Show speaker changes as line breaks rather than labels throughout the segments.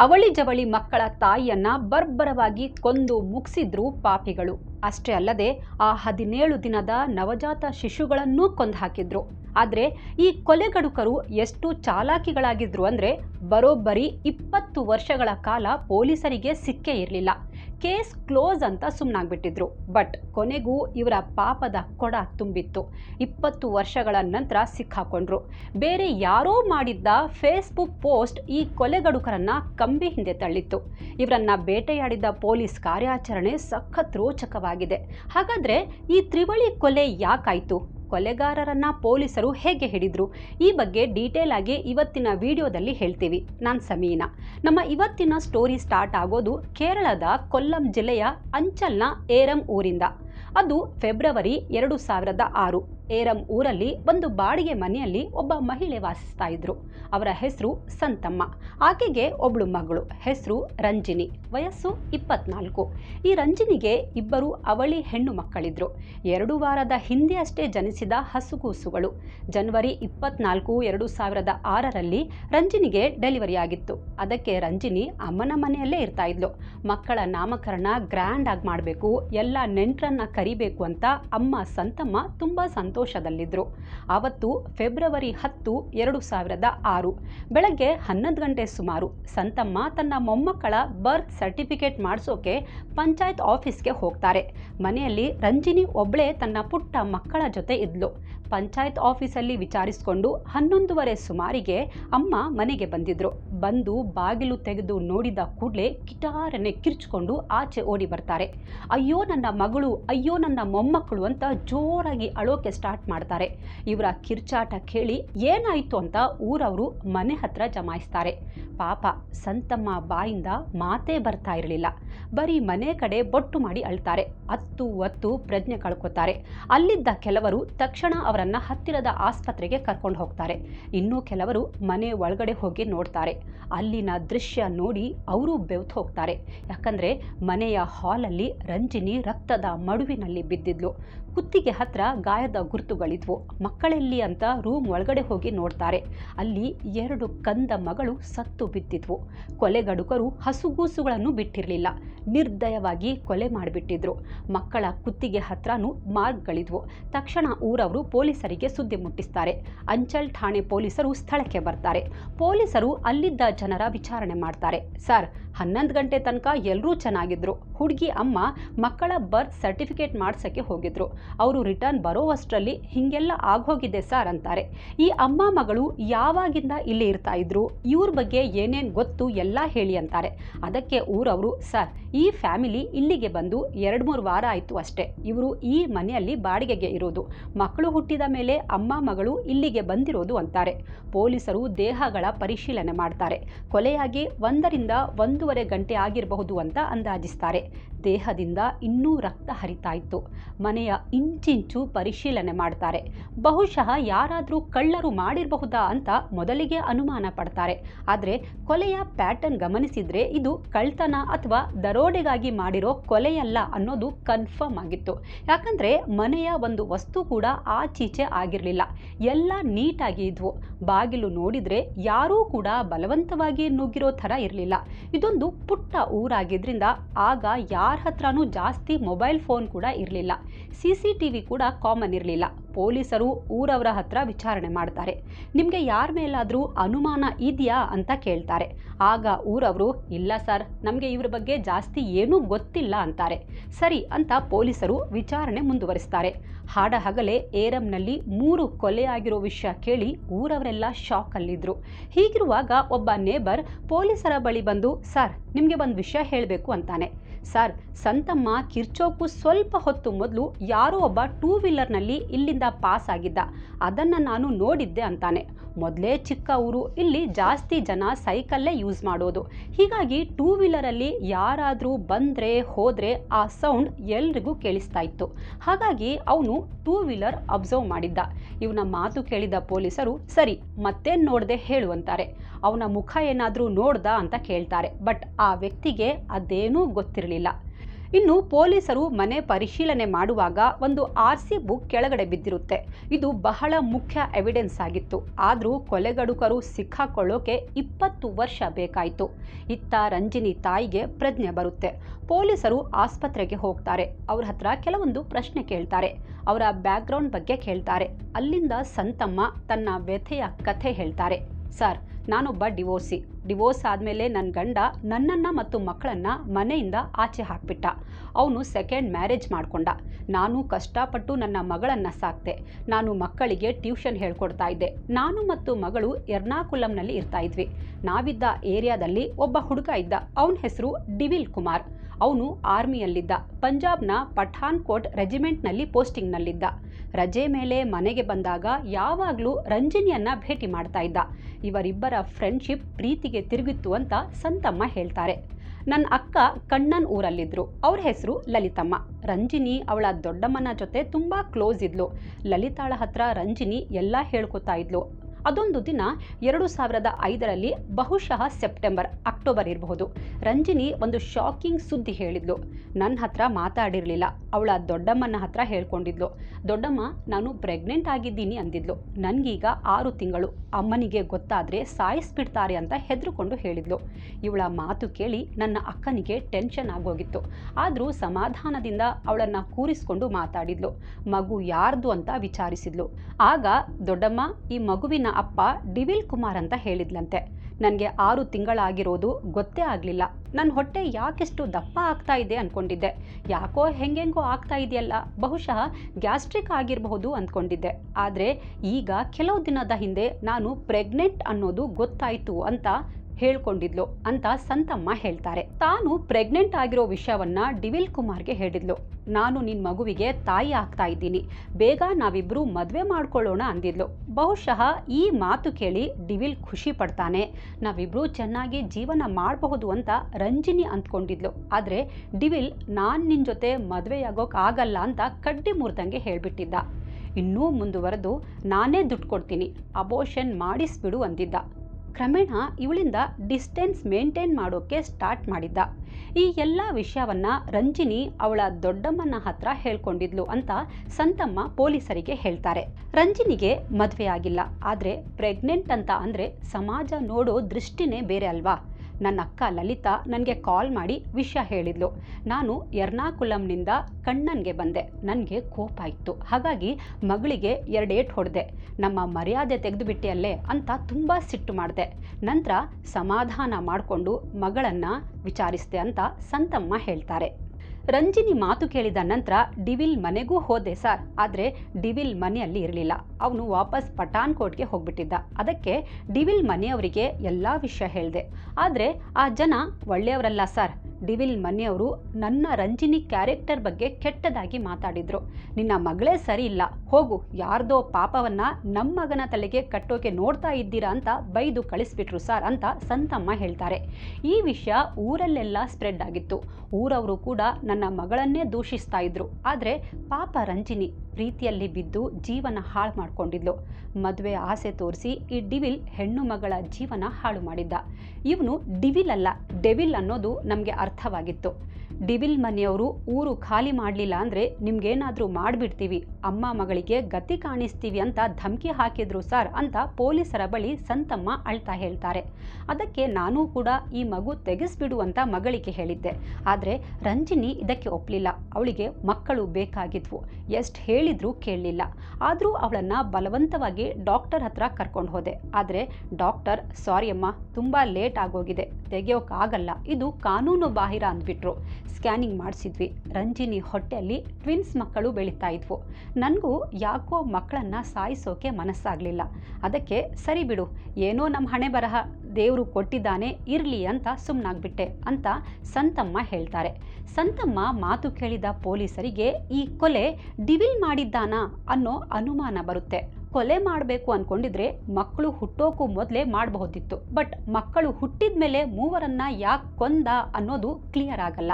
ಅವಳಿ ಜವಳಿ ಮಕ್ಕಳ ತಾಯಿಯನ್ನ ಬರ್ಬರವಾಗಿ ಕೊಂದು ಮುಗಿಸಿದ್ರು ಪಾಪಿಗಳು. ಅಷ್ಟೇ ಅಲ್ಲದೆ ಆ ಹದಿನೇಳು ದಿನದ ನವಜಾತ ಶಿಶುಗಳನ್ನೂ ಕೊಂದು ಹಾಕಿದ್ರು ಆದರೆ ಈ ಕೊಲೆಗಡುಕರು ಎಷ್ಟು ಚಾಲಾಕಿಗಳಾಗಿದ್ರು ಅಂದರೆ ಬರೋಬ್ಬರಿ ಇಪ್ಪತ್ತು ವರ್ಷಗಳ ಕಾಲ ಪೊಲೀಸರಿಗೆ ಸಿಕ್ಕೇ ಇರಲಿಲ್ಲ. ಕೇಸ್ ಕ್ಲೋಸ್ ಅಂತ ಸುಮ್ಮನಾಗ್ಬಿಟ್ಟಿದ್ರು ಬಟ್ ಕೊನೆಗೂ ಇವರ ಪಾಪದ ಕೊಡ ತುಂಬಿತ್ತು. ಇಪ್ಪತ್ತು ವರ್ಷಗಳ ನಂತರ ಸಿಕ್ಕಾಕೊಂಡ್ರು. ಬೇರೆ ಯಾರೋ ಮಾಡಿದ್ದ ಫೇಸ್ಬುಕ್ ಪೋಸ್ಟ್ ಈ ಕೊಲೆಗಡುಕರನ್ನ ಕಂಬಿ ಹಿಂದೆ ತಳ್ಳಿತ್ತು. ಇವರನ್ನ ಬೇಟೆಯಾಡಿದ ಪೊಲೀಸ್ ಕಾರ್ಯಾಚರಣೆ ಸಖತ್ ರೋಚಕವಾಗಿದೆ. ಹಾಗಾದ್ರೆ ಈ ತ್ರಿವಳಿ ಕೊಲೆ ಯಾಕಾಯ್ತು? ಕೊಲೆಗಾರರನ್ನ ಪೊಲೀಸರು ಹೇಗೆ ಹಿಡಿದ್ರು? ಈ ಬಗ್ಗೆ ಡೀಟೇಲ್ ಆಗಿ ಇವತ್ತಿನ ವಿಡಿಯೋದಲ್ಲಿ ಹೇಳ್ತೀವಿ. ನಾನು ಸಮೀನಾ. ನಮ್ಮ ಇವತ್ತಿನ ಸ್ಟೋರಿ ಸ್ಟಾರ್ಟ್ ಆಗೋದು ಕೇರಳದ ಕೊಲ್ಲಂ ಜಿಲ್ಲೆಯ ಅಂಚಲ್ನ ಏರಂ ಊರಿಂದ. ಅದು ಫೆಬ್ರವರಿ ಎರಡು ಸಾವಿರದ ಆರು. ಏರಂ ಊರಲ್ಲಿ ಒಂದು ಬಾಡಿಗೆ ಮನೆಯಲ್ಲಿ ಒಬ್ಬ ಮಹಿಳೆ ವಾಸಿಸ್ತಾ ಇದ್ರು. ಅವರ ಹೆಸರು ಸಂತಮ್ಮ. ಆಕೆಗೆ ಒಬ್ಳು ಮಗಳು. ಹೆಸರು ರಂಜಿನಿ. ವಯಸ್ಸು ಇಪ್ಪತ್ನಾಲ್ಕು. ಈ ರಂಜಿನಿಗೆ ಇಬ್ಬರು ಅವಳಿ ಹೆಣ್ಣು ಮಕ್ಕಳಿದ್ರು. ಎರಡು ವಾರದ ಹಿಂದೆ ಅಷ್ಟೇ ಜನಿಸಿದ ಹಸುಗೂಸುಗಳು. ಜನವರಿ ಇಪ್ಪತ್ನಾಲ್ಕು, ಎರಡು ಸಾವಿರದ ಆರರಲ್ಲಿ ರಂಜಿನಿಗೆ ಡೆಲಿವರಿ ಆಗಿತ್ತು. ಅದಕ್ಕೆ ರಂಜಿನಿ ಅಮ್ಮನ ಮನೆಯಲ್ಲೇ ಇರ್ತಾ ಇದ್ಲು. ಮಕ್ಕಳ ನಾಮಕರಣ ಗ್ರ್ಯಾಂಡ್ ಆಗಿ ಮಾಡಬೇಕು, ಎಲ್ಲ ನೆಂಟರನ್ನ ಕರಿಬೇಕು ಅಂತ ಅಮ್ಮ ಸಂತಮ್ಮ ತುಂಬ ಸಂತೋಷದಲ್ಲಿದ್ದರು ಆವತ್ತು ಫೆಬ್ರವರಿ ಹತ್ತು, ಎರಡು ಸಾವಿರದ ಆರು. ಬೆಳಗ್ಗೆ ಹನ್ನೊಂದು ಗಂಟೆ ಸುಮಾರು ಸಂತಮ್ಮ ತನ್ನ ಮೊಮ್ಮಕ್ಕಳ ಬರ್ತ್ ಸರ್ಟಿಫಿಕೇಟ್ ಮಾಡಿಸೋಕೆ ಪಂಚಾಯತ್ ಆಫೀಸ್ಗೆ ಹೋಗ್ತಾರೆ. ಮನೆಯಲ್ಲಿ ರಂಜಿನಿ ಒಬ್ಬಳೇ ತನ್ನ ಪುಟ್ಟ ಮಕ್ಕಳ ಜೊತೆ ಇದ್ಲು. ಪಂಚಾಯತ್ ಆಫೀಸಲ್ಲಿ ವಿಚಾರಿಸಿಕೊಂಡು ಹನ್ನೊಂದುವರೆ ಸುಮಾರಿಗೆ ಅಮ್ಮ ಮನೆಗೆ ಬಂದಿದ್ರು. ಬಂದು ಬಾಗಿಲು ತೆಗೆದು ನೋಡಿದ ಕೂಡಲೇ ಕಿಟಾರನೆ ಕಿರ್ಚ್ಕೊಂಡು ಆಚೆ ಓಡಿ ಬರ್ತಾರೆ. ಅಯ್ಯೋ ನನ್ನ ಮಗಳು, ಅಯ್ಯೋ ನನ್ನ ಮೊಮ್ಮಕ್ಕಳು ಅಂತ ಜೋರಾಗಿ ಅಳೋಕೆ ಸ್ಟಾರ್ಟ್ ಮಾಡ್ತಾರೆ. ಇವರ ಕಿರ್ಚಾಟ ಕೇಳಿ ಏನಾಯಿತು ಅಂತ ಊರವರು ಮನೆ ಹತ್ರ ಜಮಾಯಿಸ್ತಾರೆ. ಪಾಪ ಸಂತಮ್ಮ ಬಾಯಿಂದ ಮಾತೇ ಬರ್ತಾ ಇರಲಿಲ್ಲ. ಬರೀ ಮನೆ ಕಡೆ ಬೊಟ್ಟು ಮಾಡಿ ಅಳ್ತಾರೆ. ಅತ್ತು ಒತ್ತು ಪ್ರಜ್ಞೆ ಕಳ್ಕೊತಾರೆ. ಅಲ್ಲಿದ್ದ ಕೆಲವರು ತಕ್ಷಣ ಅವರನ್ನ ಹತ್ತಿರದ ಆಸ್ಪತ್ರೆಗೆ ಕರ್ಕೊಂಡು ಹೋಗ್ತಾರೆ. ಇನ್ನೂ ಕೆಲವರು ಮನೆ ಒಳಗಡೆ ಹೋಗಿ ನೋಡ್ತಾರೆ. ಅಲ್ಲಿನ ದೃಶ್ಯ ನೋಡಿ ಅವರು ಬೆವ್ತು ಹೋಗ್ತಾರೆ. ಯಾಕಂದ್ರೆ ಮನೆಯ ಹಾಲಲ್ಲಿ ರಂಜಿನಿ ರಕ್ತದ ಮಡುವಿನಲ್ಲಿ ಬಿದ್ದಿದ್ಲು. ಕುತ್ತಿಗೆ ಹತ್ರ ಗಾಯದ ಗುರುತುಗಳಿದ್ವು. ಮಕ್ಕಳೆಲ್ಲಿ ಅಂತ ರೂಮ್ ಒಳಗಡೆ ಹೋಗಿ ನೋಡ್ತಾರೆ. ಅಲ್ಲಿ ಎರಡು ಕಂದ ಮಗಳು ಸತ್ತು ಬಿದ್ದಿದ್ವು. ಕೊಲೆಗಡುಕರು ಹಸುಗೂಸುಗಳನ್ನು ಬಿಟ್ಟಿರಲಿಲ್ಲ. ನಿರ್ದಯವಾಗಿ ಕೊಲೆ ಮಾಡಿಬಿಟ್ಟಿದ್ರು. ಮಕ್ಕಳ ಕುತ್ತಿಗೆ ಹತ್ರನೂ ಮಾರ್ಕ್ಗಳಿದ್ವು. ತಕ್ಷಣ ಊರವರು ಪೊಲೀಸರಿಗೆ ಸುದ್ದಿ ಮುಟ್ಟಿಸ್ತಾರೆ. ಅಂಚಲ್ ಠಾಣೆ ಪೊಲೀಸರು ಸ್ಥಳಕ್ಕೆ ಬರ್ತಾರೆ. ಪೊಲೀಸರು ಅಲ್ಲಿದ್ದ ಜನರ ವಿಚಾರಣೆ ಮಾಡ್ತಾರೆ. ಸರ್ ಹನ್ನೊಂದು ಗಂಟೆ ತನಕ ಎಲ್ಲರೂ ಚೆನ್ನಾಗಿದ್ರು. ಹುಡುಗಿ ಅಮ್ಮ ಮಕ್ಕಳ ಬರ್ತ್ ಸರ್ಟಿಫಿಕೇಟ್ ಮಾಡ್ಸೋಕ್ಕೆ ಹೋಗಿದ್ರು. ಅವರು ರಿಟರ್ನ್ ಬರೋವಷ್ಟರಲ್ಲಿ ಹೀಗೆಲ್ಲ ಆಗೋಗಿದೆ ಸರ್ ಅಂತಾರೆ. ಈ ಅಮ್ಮ ಮಗಳು ಯಾವಾಗಿಂದ ಇಲ್ಲಿ ಇರ್ತಾ ಇದ್ರು? ಇವ್ರ ಬಗ್ಗೆ ಏನೇನು ಗೊತ್ತು ಎಲ್ಲ ಹೇಳಿ ಅಂತಾರೆ. ಅದಕ್ಕೆ ಊರವರು, ಸರ್, ಈ ಫ್ಯಾಮಿಲಿ ಇಲ್ಲಿಗೆ ಬಂದು ಎರಡು ಮೂರು ವಾರ ಆಯಿತು ಅಷ್ಟೇ. ಇವರು ಈ ಮನೆಯಲ್ಲಿ ಬಾಡಿಗೆಗೆ ಇರೋದು. ಮಕ್ಕಳು ಹುಟ್ಟಿದ ಮೇಲೆ ಅಮ್ಮ ಮಗಳು ಇಲ್ಲಿಗೆ ಬಂದಿರೋದು ಅಂತಾರೆ. ಪೊಲೀಸರು ದೇಹಗಳ ಪರಿಶೀಲನೆ ಮಾಡ್ತಾರೆ. ಕೊಲೆಯಾಗಿ ಒಂದರಿಂದ ಒಂದೂವರೆ ಗಂಟೆ ಆಗಿರಬಹುದು ಅಂತ ಅಂದಾಜಿಸ್ತಾರೆ. ದೇಹದಿಂದ ಇನ್ನೂ ರಕ್ತ ಹರಿತಾ ಇತ್ತು. ಮನೆಯ ಇಂಚಿಂಚು ಪರಿಶೀಲನೆ ಮಾಡ್ತಾರೆ. ಬಹುಶಃ ಯಾರಾದರೂ ಕಳ್ಳರು ಮಾಡಿರಬಹುದಾ ಅಂತ ಮೊದಲಿಗೆ ಅನುಮಾನ ಪಡ್ತಾರೆ. ಆದರೆ ಕೊಲೆಯ ಪ್ಯಾಟರ್ನ್ ಗಮನಿಸಿದ್ರೆ ಇದು ಕಳ್ತನ ಅಥವಾ ದರೋಡೆಗಾಗಿ ಮಾಡಿರೋ ಕೊಲೆಯಲ್ಲ ಅನ್ನೋದು ಕನ್ಫರ್ಮ್ ಆಗಿತ್ತು. ಯಾಕಂದ್ರೆ ಮನೆಯ ಒಂದು ವಸ್ತು ಕೂಡ ಆಚೀಚೆ ಆಗಿರಲಿಲ್ಲ. ಎಲ್ಲ ನೀಟಾಗಿ ಇದ್ವು. ಬಾಗಿಲು ನೋಡಿದ್ರೆ ಯಾರೂ ಕೂಡ ಬಲವಂತವಾಗಿ ನುಗ್ಗಿರೋ ಥರ ಇರಲಿಲ್ಲ. ಇದೊಂದು ಪುಟ್ಟ ಊರಾಗಿದ್ದರಿಂದ ಆಗ ಯಾರ ಹತ್ರನೂ ಜಾಸ್ತಿ ಮೊಬೈಲ್ ಫೋನ್ ಕೂಡ ಇರಲಿಲ್ಲ. ಸಿ ಸಿ ಟಿ ವಿ ಕೂಡ ಕಾಮನ್ ಇರಲಿಲ್ಲ. ಪೊಲೀಸರು ಊರವರ ಹತ್ರ ವಿಚಾರಣೆ ಮಾಡ್ತಾರೆ. ನಿಮಗೆ ಯಾರ ಮೇಲಾದರೂ ಅನುಮಾನ ಇದೆಯಾ ಅಂತ ಕೇಳ್ತಾರೆ. ಆಗ ಊರವರು, ಇಲ್ಲ ಸರ್, ನಮಗೆ ಇವ್ರ ಬಗ್ಗೆ ಜಾಸ್ತಿ ಏನೂ ಗೊತ್ತಿಲ್ಲ ಅಂತಾರೆ. ಸರಿ ಅಂತ ಪೊಲೀಸರು ವಿಚಾರಣೆ ಮುಂದುವರಿಸ್ತಾರೆ. ಹಾಡ ಹಗಲೇ ಏರಂನಲ್ಲಿ ಮೂರು ಕೊಲೆ ಆಗಿರೋ ವಿಷಯ ಕೇಳಿ ಊರವರೆಲ್ಲ ಶಾಕಲ್ಲಿದ್ದರು ಹೀಗಿರುವಾಗ ಒಬ್ಬ ನೇಬರ್ ಪೊಲೀಸರ ಬಳಿ ಬಂದು, ಸರ್, ನಿಮಗೆ ಒಂದು ವಿಷಯ ಹೇಳಬೇಕು ಅಂತಾನೆ. ಸರ್ ಸಂತಮ್ಮ ಕಿರ್ಚೋಕು ಸ್ವಲ್ಪ ಹೊತ್ತು ಮೊದಲು ಯಾರೋ ಒಬ್ಬ ಟೂ ವೀಲರ್ನಲ್ಲಿ ಇಲ್ಲಿಂದ ಪಾಸ್ ಆಗಿದ್ದ. ಅದನ್ನು ನಾನು ನೋಡಿದ್ದೆ ಅಂತಾನೆ. ಮೊದಲೇ ಚಿಕ್ಕ ಊರು, ಇಲ್ಲಿ ಜಾಸ್ತಿ ಜನ ಸೈಕಲ್ಲೇ ಯೂಸ್ ಮಾಡೋದು. ಹೀಗಾಗಿ ಟೂ ವೀಲರಲ್ಲಿ ಯಾರಾದರೂ ಬಂದರೆ, ಹೋದರೆ ಆ ಸೌಂಡ್ ಎಲ್ರಿಗೂ ಕೇಳಿಸ್ತಾ ಇತ್ತು. ಹಾಗಾಗಿ ಅವನು ಟೂ ವೀಲರ್ ಅಬ್ಸರ್ವ್ ಮಾಡಿದ್ದ. ಇವನ ಮಾತು ಕೇಳಿದ ಪೊಲೀಸರು, ಸರಿ ಮತ್ತೆ ನೋಡದೆ ಹೇಳುವಂತಾರೆ ಅವನ ಮುಖ ಏನಾದರೂ ನೋಡ್ದ ಅಂತ ಕೇಳ್ತಾರೆ. ಬಟ್ ಆ ವ್ಯಕ್ತಿಗೆ ಅದೇನೂ ಗೊತ್ತಿರಲಿಲ್ಲ. ಇನ್ನು ಪೊಲೀಸರು ಮನೆ ಪರಿಶೀಲನೆ ಮಾಡುವಾಗ ಒಂದು ಆರ್ ಸಿ ಬುಕ್ ಕೆಳಗಡೆ ಬಿದ್ದಿರುತ್ತೆ. ಇದು ಬಹಳ ಮುಖ್ಯ ಎವಿಡೆನ್ಸ್ ಆಗಿತ್ತು. ಆದರೂ ಕೊಲೆಗಡುಕರು ಸಿಕ್ಕಾಕೊಳ್ಳೋಕೆ ಇಪ್ಪತ್ತು ವರ್ಷ ಬೇಕಾಯಿತು. ಇತ್ತ ರಂಜಿನಿ ತಾಯಿಗೆ ಪ್ರಜ್ಞೆ ಬರುತ್ತೆ. ಪೊಲೀಸರು ಆಸ್ಪತ್ರೆಗೆ ಹೋಗ್ತಾರೆ. ಅವ್ರ ಹತ್ರ ಕೆಲವೊಂದು ಪ್ರಶ್ನೆ ಕೇಳ್ತಾರೆ. ಅವರ ಬ್ಯಾಕ್ಗ್ರೌಂಡ್ ಬಗ್ಗೆ ಕೇಳ್ತಾರೆ. ಅಲ್ಲಿಂದ ಸಂತಮ್ಮ ತನ್ನ ವ್ಯಥೆಯ ಕಥೆ ಹೇಳ್ತಾರೆ. ಸರ್ ನಾನೊಬ್ಬ ಡಿವೋರ್ಸಿ. ಡಿವೋರ್ಸ್ ಆದಮೇಲೆ ನನ್ನ ಗಂಡ ನನ್ನನ್ನು ಮತ್ತು ಮಕ್ಕಳನ್ನು ಮನೆಯಿಂದ ಆಚೆ ಹಾಕಿಬಿಟ್ಟ. ಅವನು ಸೆಕೆಂಡ್ ಮ್ಯಾರೇಜ್ ಮಾಡಿಕೊಂಡ. ನಾನು ಕಷ್ಟಪಟ್ಟು ನನ್ನ ಮಗಳನ್ನು ಸಾಕ್ತೆ. ನಾನು ಮಕ್ಕಳಿಗೆ ಟ್ಯೂಷನ್ ಹೇಳ್ಕೊಡ್ತಾ ಇದ್ದೆ. ನಾನು ಮತ್ತು ಮಗಳು ಎರ್ನಾಕುಲಂನಲ್ಲಿ ಇರ್ತಾ ಇದ್ವಿ. ನಾವಿದ್ದ ಏರಿಯಾದಲ್ಲಿ ಒಬ್ಬ ಹುಡುಗ ಇದ್ದ. ಅವನ ಹೆಸರು ಡಿವಿಲ್ ಕುಮಾರ್. ಅವನು ಆರ್ಮಿಯಲ್ಲಿದ್ದ. ಪಂಜಾಬ್ನ ಪಠಾನ್ಕೋಟ್ ರೆಜಿಮೆಂಟ್ನಲ್ಲಿ ಪೋಸ್ಟಿಂಗ್ನಲ್ಲಿದ್ದ. ರಜೆ ಮೇಲೆ ಮನೆಗೆ ಬಂದಾಗ ಯಾವಾಗಲೂ ರಂಜಿನಿಯನ್ನ ಭೇಟಿ ಮಾಡ್ತಾ ಇದ್ದ. ಇವರಿಬ್ಬರ ಫ್ರೆಂಡ್ಶಿಪ್ ಪ್ರೀತಿಗೆ ತಿರುಗಿತ್ತು ಅಂತ ಸಂತಮ್ಮ ಹೇಳ್ತಾರೆ. ನನ್ನ ಅಕ್ಕ ಕಣ್ಣನ್ ಊರಲ್ಲಿದ್ದರು ಅವ್ರ ಹೆಸರು ಲಲಿತಮ್ಮ. ರಂಜಿನಿ ಅವಳ ದೊಡ್ಡಮ್ಮನ ಜೊತೆ ತುಂಬ ಕ್ಲೋಸ್ ಇದ್ಲು. ಲಲಿತಾಳ ಹತ್ರ ರಂಜಿನಿ ಎಲ್ಲ ಹೇಳ್ಕೊತಾ ಇದ್ಲು. ಅದೊಂದು ದಿನ ಎರಡು ಸಾವಿರದ ಐದರಲ್ಲಿ ಬಹುಶಃ ಸೆಪ್ಟೆಂಬರ್, ಅಕ್ಟೋಬರ್ ಇರಬಹುದು. ರಂಜಿನಿ ಒಂದು ಶಾಕಿಂಗ್ ಸುದ್ದಿ ಹೇಳಿದ್ಲು. ನನ್ನ ಹತ್ರ ಮಾತಾಡಿರಲಿಲ್ಲ. ಅವಳ ದೊಡ್ಡಮ್ಮನ ಹತ್ರ ಹೇಳ್ಕೊಂಡಿದ್ಲು. ದೊಡ್ಡಮ್ಮ, ನಾನು ಪ್ರೆಗ್ನೆಂಟ್ ಆಗಿದ್ದೀನಿ ಅಂದಿದ್ಲು. ನನಗೀಗ ಆರು ತಿಂಗಳು. ಅಮ್ಮನಿಗೆ ಗೊತ್ತಾದರೆ ಸಾಯಿಸ್ಬಿಡ್ತಾರೆ ಅಂತ ಹೆದರುಕೊಂಡು ಹೇಳಿದ್ಲು. ಇವಳ ಮಾತು ಕೇಳಿ ನನ್ನ ಅಕ್ಕನಿಗೆ ಟೆನ್ಷನ್ ಆಗೋಗಿತ್ತು. ಆದರೂ ಸಮಾಧಾನದಿಂದ ಅವಳನ್ನು ಕೂರಿಸ್ಕೊಂಡು ಮಾತಾಡಿದ್ಲು. ಮಗು ಯಾರ್ದು ಅಂತ ವಿಚಾರಿಸಿದ್ಲು. ಆಗ, ದೊಡ್ಡಮ್ಮ, ಈ ಮಗುವಿನ ಅಪ್ಪ ಡಿವಿಲ್ ಕುಮಾರ್ ಅಂತ ಹೇಳಿದ್ಲಂತೆ. ನನಗೆ ಆರು ತಿಂಗಳಾಗಿರೋದು ಗೊತ್ತೇ ಆಗಲಿಲ್ಲ. ನನ್ನ ಹೊಟ್ಟೆ ಯಾಕೆಷ್ಟು ದಪ್ಪ ಆಗ್ತಾ ಇದೆ ಅಂದ್ಕೊಂಡಿದ್ದೆ ಯಾಕೋ ಹೆಂಗೆಂಗೋ ಆಗ್ತಾ ಇದೆಯಲ್ಲ. ಬಹುಶಃ ಗ್ಯಾಸ್ಟ್ರಿಕ್ ಆಗಿರಬಹುದು ಅಂದ್ಕೊಂಡಿದ್ದೆ ಆದರೆ ಈಗ ಕೆಲವು ದಿನದ ಹಿಂದೆ ನಾನು ಪ್ರೆಗ್ನೆಂಟ್ ಅನ್ನೋದು ಗೊತ್ತಾಯಿತು ಅಂತ ಹೇಳ್ಕೊಂಡಿದ್ಲು ಅಂತ ಸಂತಮ್ಮ ಹೇಳ್ತಾರೆ. ತಾನು ಪ್ರೆಗ್ನೆಂಟ್ ಆಗಿರೋ ವಿಷಯವನ್ನ ಡಿವಿಲ್ ಕುಮಾರ್ಗೆ ಹೇಳಿದ್ಲು. ನಾನು ನಿನ್ನ ಮಗುವಿಗೆ ತಾಯಿ ಆಗ್ತಾ ಇದ್ದೀನಿ. ಬೇಗ ನಾವಿಬ್ರು ಮದುವೆ ಮಾಡ್ಕೊಳ್ಳೋಣ ಅಂದಿದ್ಲು. ಬಹುಶಃ ಈ ಮಾತು ಕೇಳಿ ಡಿವಿಲ್ ಖುಷಿ ಪಡ್ತಾನೆ. ನಾವಿಬ್ರು ಚೆನ್ನಾಗಿ ಜೀವನ ಮಾಡಬಹುದು ಅಂತ ರಂಜಿನಿ ಅಂದ್ಕೊಂಡಿದ್ಲು. ಆದರೆ ಡಿವಿಲ್ ನಾನು ನಿನ್ನ ಜೊತೆ ಮದುವೆಯಾಗೋಕೆ ಆಗಲ್ಲ ಅಂತ ಕಡ್ಡಿ ಮುರಿದಂಗೆ ಹೇಳ್ಬಿಟ್ಟಿದ್ದ. ಇನ್ನೂ ಮುಂದುವರೆದು ನಾನೇ ದುಡ್ಡು ಕೊಡ್ತೀನಿ. ಅಬೋಷನ್ ಮಾಡಿಸ್ಬಿಡು ಅಂದಿದ್ದ. ಕ್ರಮೇಣ ಇವಳಿಂದ ಡಿಸ್ಟೆನ್ಸ್ ಮೇಂಟೈನ್ ಮಾಡೋಕ್ಕೆ ಸ್ಟಾರ್ಟ್ ಮಾಡಿದ್ದ. ಈ ಎಲ್ಲ ವಿಷಯವನ್ನು ರಂಜಿನಿ ಅವಳ ದೊಡ್ಡಮ್ಮನ ಹತ್ರ ಹೇಳ್ಕೊಂಡಿದ್ಲು ಅಂತ ಸಂತಮ್ಮ ಪೊಲೀಸರಿಗೆ ಹೇಳ್ತಾರೆ. ರಂಜಿನಿಗೆ ಮದುವೆ ಆಗಿಲ್ಲ ಆದರೆ ಪ್ರೆಗ್ನೆಂಟ್ ಅಂತ ಅಂದರೆ ಸಮಾಜ ನೋಡೋ ದೃಷ್ಟಿನೇ ಬೇರೆ ಅಲ್ವಾ? ನನ್ನ ಅಕ್ಕ ಲಲಿತಾ ನನಗೆ ಕಾಲ್ ಮಾಡಿ ವಿಷಯ ಹೇಳಿದ್ಲು. ನಾನು ಎರ್ನಾಕುಲಂನಿಂದ ಕಣ್ಣನ್ಗೆ ಬಂದೆ. ನನಗೆ ಕೋಪ ಇತ್ತು ಹಾಗಾಗಿ ಮಗಳಿಗೆ ಎರಡೇಟ್ ಹೊಡೆದೆ. ನಮ್ಮ ಮರ್ಯಾದೆ ತೆಗೆದುಬಿಟ್ಟಿಯಲ್ಲೇ ಅಂತ ತುಂಬ ಸಿಟ್ಟು ಮಾಡಿದೆ. ನಂತರ ಸಮಾಧಾನ ಮಾಡಿಕೊಂಡು ಮಗಳನ್ನು ವಿಚಾರಿಸಿದೆ ಅಂತ ಸಂತಮ್ಮ ಹೇಳ್ತಾರೆ. ರಂಜಿನಿ ಮಾತು ಕೇಳಿದ ನಂತರ ಡಿವಿಲ್ ಮನೆಗೂ ಹೋದೆ ಸರ್. ಆದರೆ ಡಿವಿಲ್ ಮನೆಯಲ್ಲಿ ಇರಲಿಲ್ಲ. ಅವನು ವಾಪಸ್ ಪಠಾನ್ಕೋಟ್ಗೆ ಹೋಗ್ಬಿಟ್ಟಿದ್ದ. ಅದಕ್ಕೆ ಡಿವಿಲ್ ಮನೆಯವರಿಗೆ ಎಲ್ಲ ವಿಷಯ ಹೇಳಿದೆ. ಆದರೆ ಆ ಜನ ಒಳ್ಳೆಯವರಲ್ಲ ಸರ್. ಡಿವಿಲ್ ಮನೆಯವರು ನನ್ನ ರಂಜಿನಿ ಕ್ಯಾರೆಕ್ಟರ್ ಬಗ್ಗೆ ಕೆಟ್ಟದಾಗಿ ಮಾತಾಡಿದ್ರು. ನಿನ್ನ ಮಗಳೇ ಸರಿ ಇಲ್ಲ. ಹೋಗು, ಯಾರ್ದೋ ಪಾಪವನ್ನ ನಮ್ಮ ಮಗನ ತಲೆಗೆ ಕಟ್ಟೋಕೆ ನೋಡ್ತಾ ಇದ್ದೀರಾ ಅಂತ ಬೈದು ಕಳಿಸ್ಬಿಟ್ರು ಸರ್ ಅಂತ ಸಂತಮ್ಮ ಹೇಳ್ತಾರೆ. ಈ ವಿಷಯ ಊರಲ್ಲೆಲ್ಲ ಸ್ಪ್ರೆಡ್ ಆಗಿತ್ತು. ಊರವರು ಕೂಡ ನನ್ನ ಮಗಳನ್ನೇ ದೂಷಿಸ್ತಾ ಇದ್ರು. ಆದರೆ ಪಾಪ ರಂಜಿನಿ ಪ್ರೀತಿಯಲ್ಲಿ ಬಿದ್ದು ಜೀವನ ಹಾಳು ಮಾಡ್ಕೊಂಡಿದ್ಲು. ಮದುವೆ ಆಸೆ ತೋರಿಸಿ ಈ ಡಿವಿಲ್ ಹೆಣ್ಣು ಮಗಳ ಜೀವನ ಹಾಳು ಮಾಡಿದ್ದ. ಇವನು ಡಿವಿಲ್ ಅಲ್ಲ, ಡೆವಿಲ್ ಅನ್ನೋದು ನಮಗೆ ಅರ್ಥವಾಗಿತ್ತು. ಡಿವಿಲ್ ಮನೆಯವರು ಊರು ಖಾಲಿ ಮಾಡಲಿಲ್ಲ ಅಂದರೆ ನಿಮ್ಗೇನಾದರೂ ಮಾಡಿಬಿಡ್ತೀವಿ. ಅಮ್ಮ ಮಗಳಿಗೆ ಗತಿ ಕಾಣಿಸ್ತೀವಿ ಅಂತ ಧಮಕಿ ಹಾಕಿದ್ರು ಸರ್ ಅಂತ ಪೊಲೀಸರ ಬಳಿ ಸಂತಮ್ಮ ಅಳ್ತಾ ಹೇಳ್ತಾರೆ. ಅದಕ್ಕೆ ನಾನೂ ಕೂಡ ಈ ಮಗು ತೆಗೆಸ್ಬಿಡು ಅಂತ ಮಗಳಿಗೆ ಹೇಳಿದ್ದೆ. ಆದರೆ ರಂಜಿನಿ ಇದಕ್ಕೆ ಒಪ್ಪಲಿಲ್ಲ ಅವಳಿಗೆ ಮಕ್ಕಳು ಬೇಕಾಗಿದ್ವು. ಎಷ್ಟು ಹೇಳಿದರೂ ಕೇಳಲಿಲ್ಲ. ಆದರೂ ಅವಳನ್ನು ಬಲವಂತವಾಗಿ ಡಾಕ್ಟರ್ ಹತ್ರ ಕರ್ಕೊಂಡು ಹೋದೆ. ಆದರೆ ಡಾಕ್ಟರ್, ಸಾರಿ ಅಮ್ಮ, ತುಂಬ ಲೇಟ್ ಆಗೋಗಿದೆ. ತೆಗೆಯೋಕ್ಕಾಗಲ್ಲ ಇದು ಕಾನೂನು ಬಾಹಿರ ಅಂದ್ಬಿಟ್ರು. ಸ್ಕ್ಯಾನಿಂಗ್ ಮಾಡಿಸಿದ್ವಿ. ರಂಜಿನಿ ಹೊಟ್ಟೆಯಲ್ಲಿ ಟ್ವಿನ್ಸ್ ಮಕ್ಕಳು ಬೆಳೀತಾ ಇದ್ವು. ನನಗೂ ಯಾಕೋ ಮಕ್ಕಳನ್ನು ಸಾಯಿಸೋಕೆ ಮನಸ್ಸಾಗಲಿಲ್ಲ. ಅದಕ್ಕೆ, ಸರಿ ಬಿಡು, ಏನೋ ನಮ್ಮ ಹಣೆ ಬರಹ. ದೇವರು ಕೊಟ್ಟಿದ್ದಾನೆ, ಇರಲಿ ಅಂತ ಸುಮ್ಮನಾಗ್ಬಿಟ್ಟೆ ಅಂತ ಸಂತಮ್ಮ ಹೇಳ್ತಾರೆ. ಸಂತಮ್ಮ ಮಾತು ಕೇಳಿದ ಪೊಲೀಸರಿಗೆ, ಈ ಕೊಲೆ ಡಿವಿಲ್ ಮಾಡಿದ್ದಾನಾ? ಅನ್ನೋ ಅನುಮಾನ ಬರುತ್ತೆ. ಕೊಲೆ ಮಾಡಬೇಕು ಅಂದ್ಕೊಂಡಿದ್ರೆ ಮಕ್ಕಳು ಹುಟ್ಟೋಕ್ಕೂ ಮೊದಲೇ ಮಾಡಬಹುದಿತ್ತು. ಬಟ್ ಮಕ್ಕಳು ಹುಟ್ಟಿದ ಮೇಲೆ ಮೂವರನ್ನ ಯಾಕೆ ಕೊಂದ ಅನ್ನೋದು ಕ್ಲಿಯರ್ ಆಗಲ್ಲ.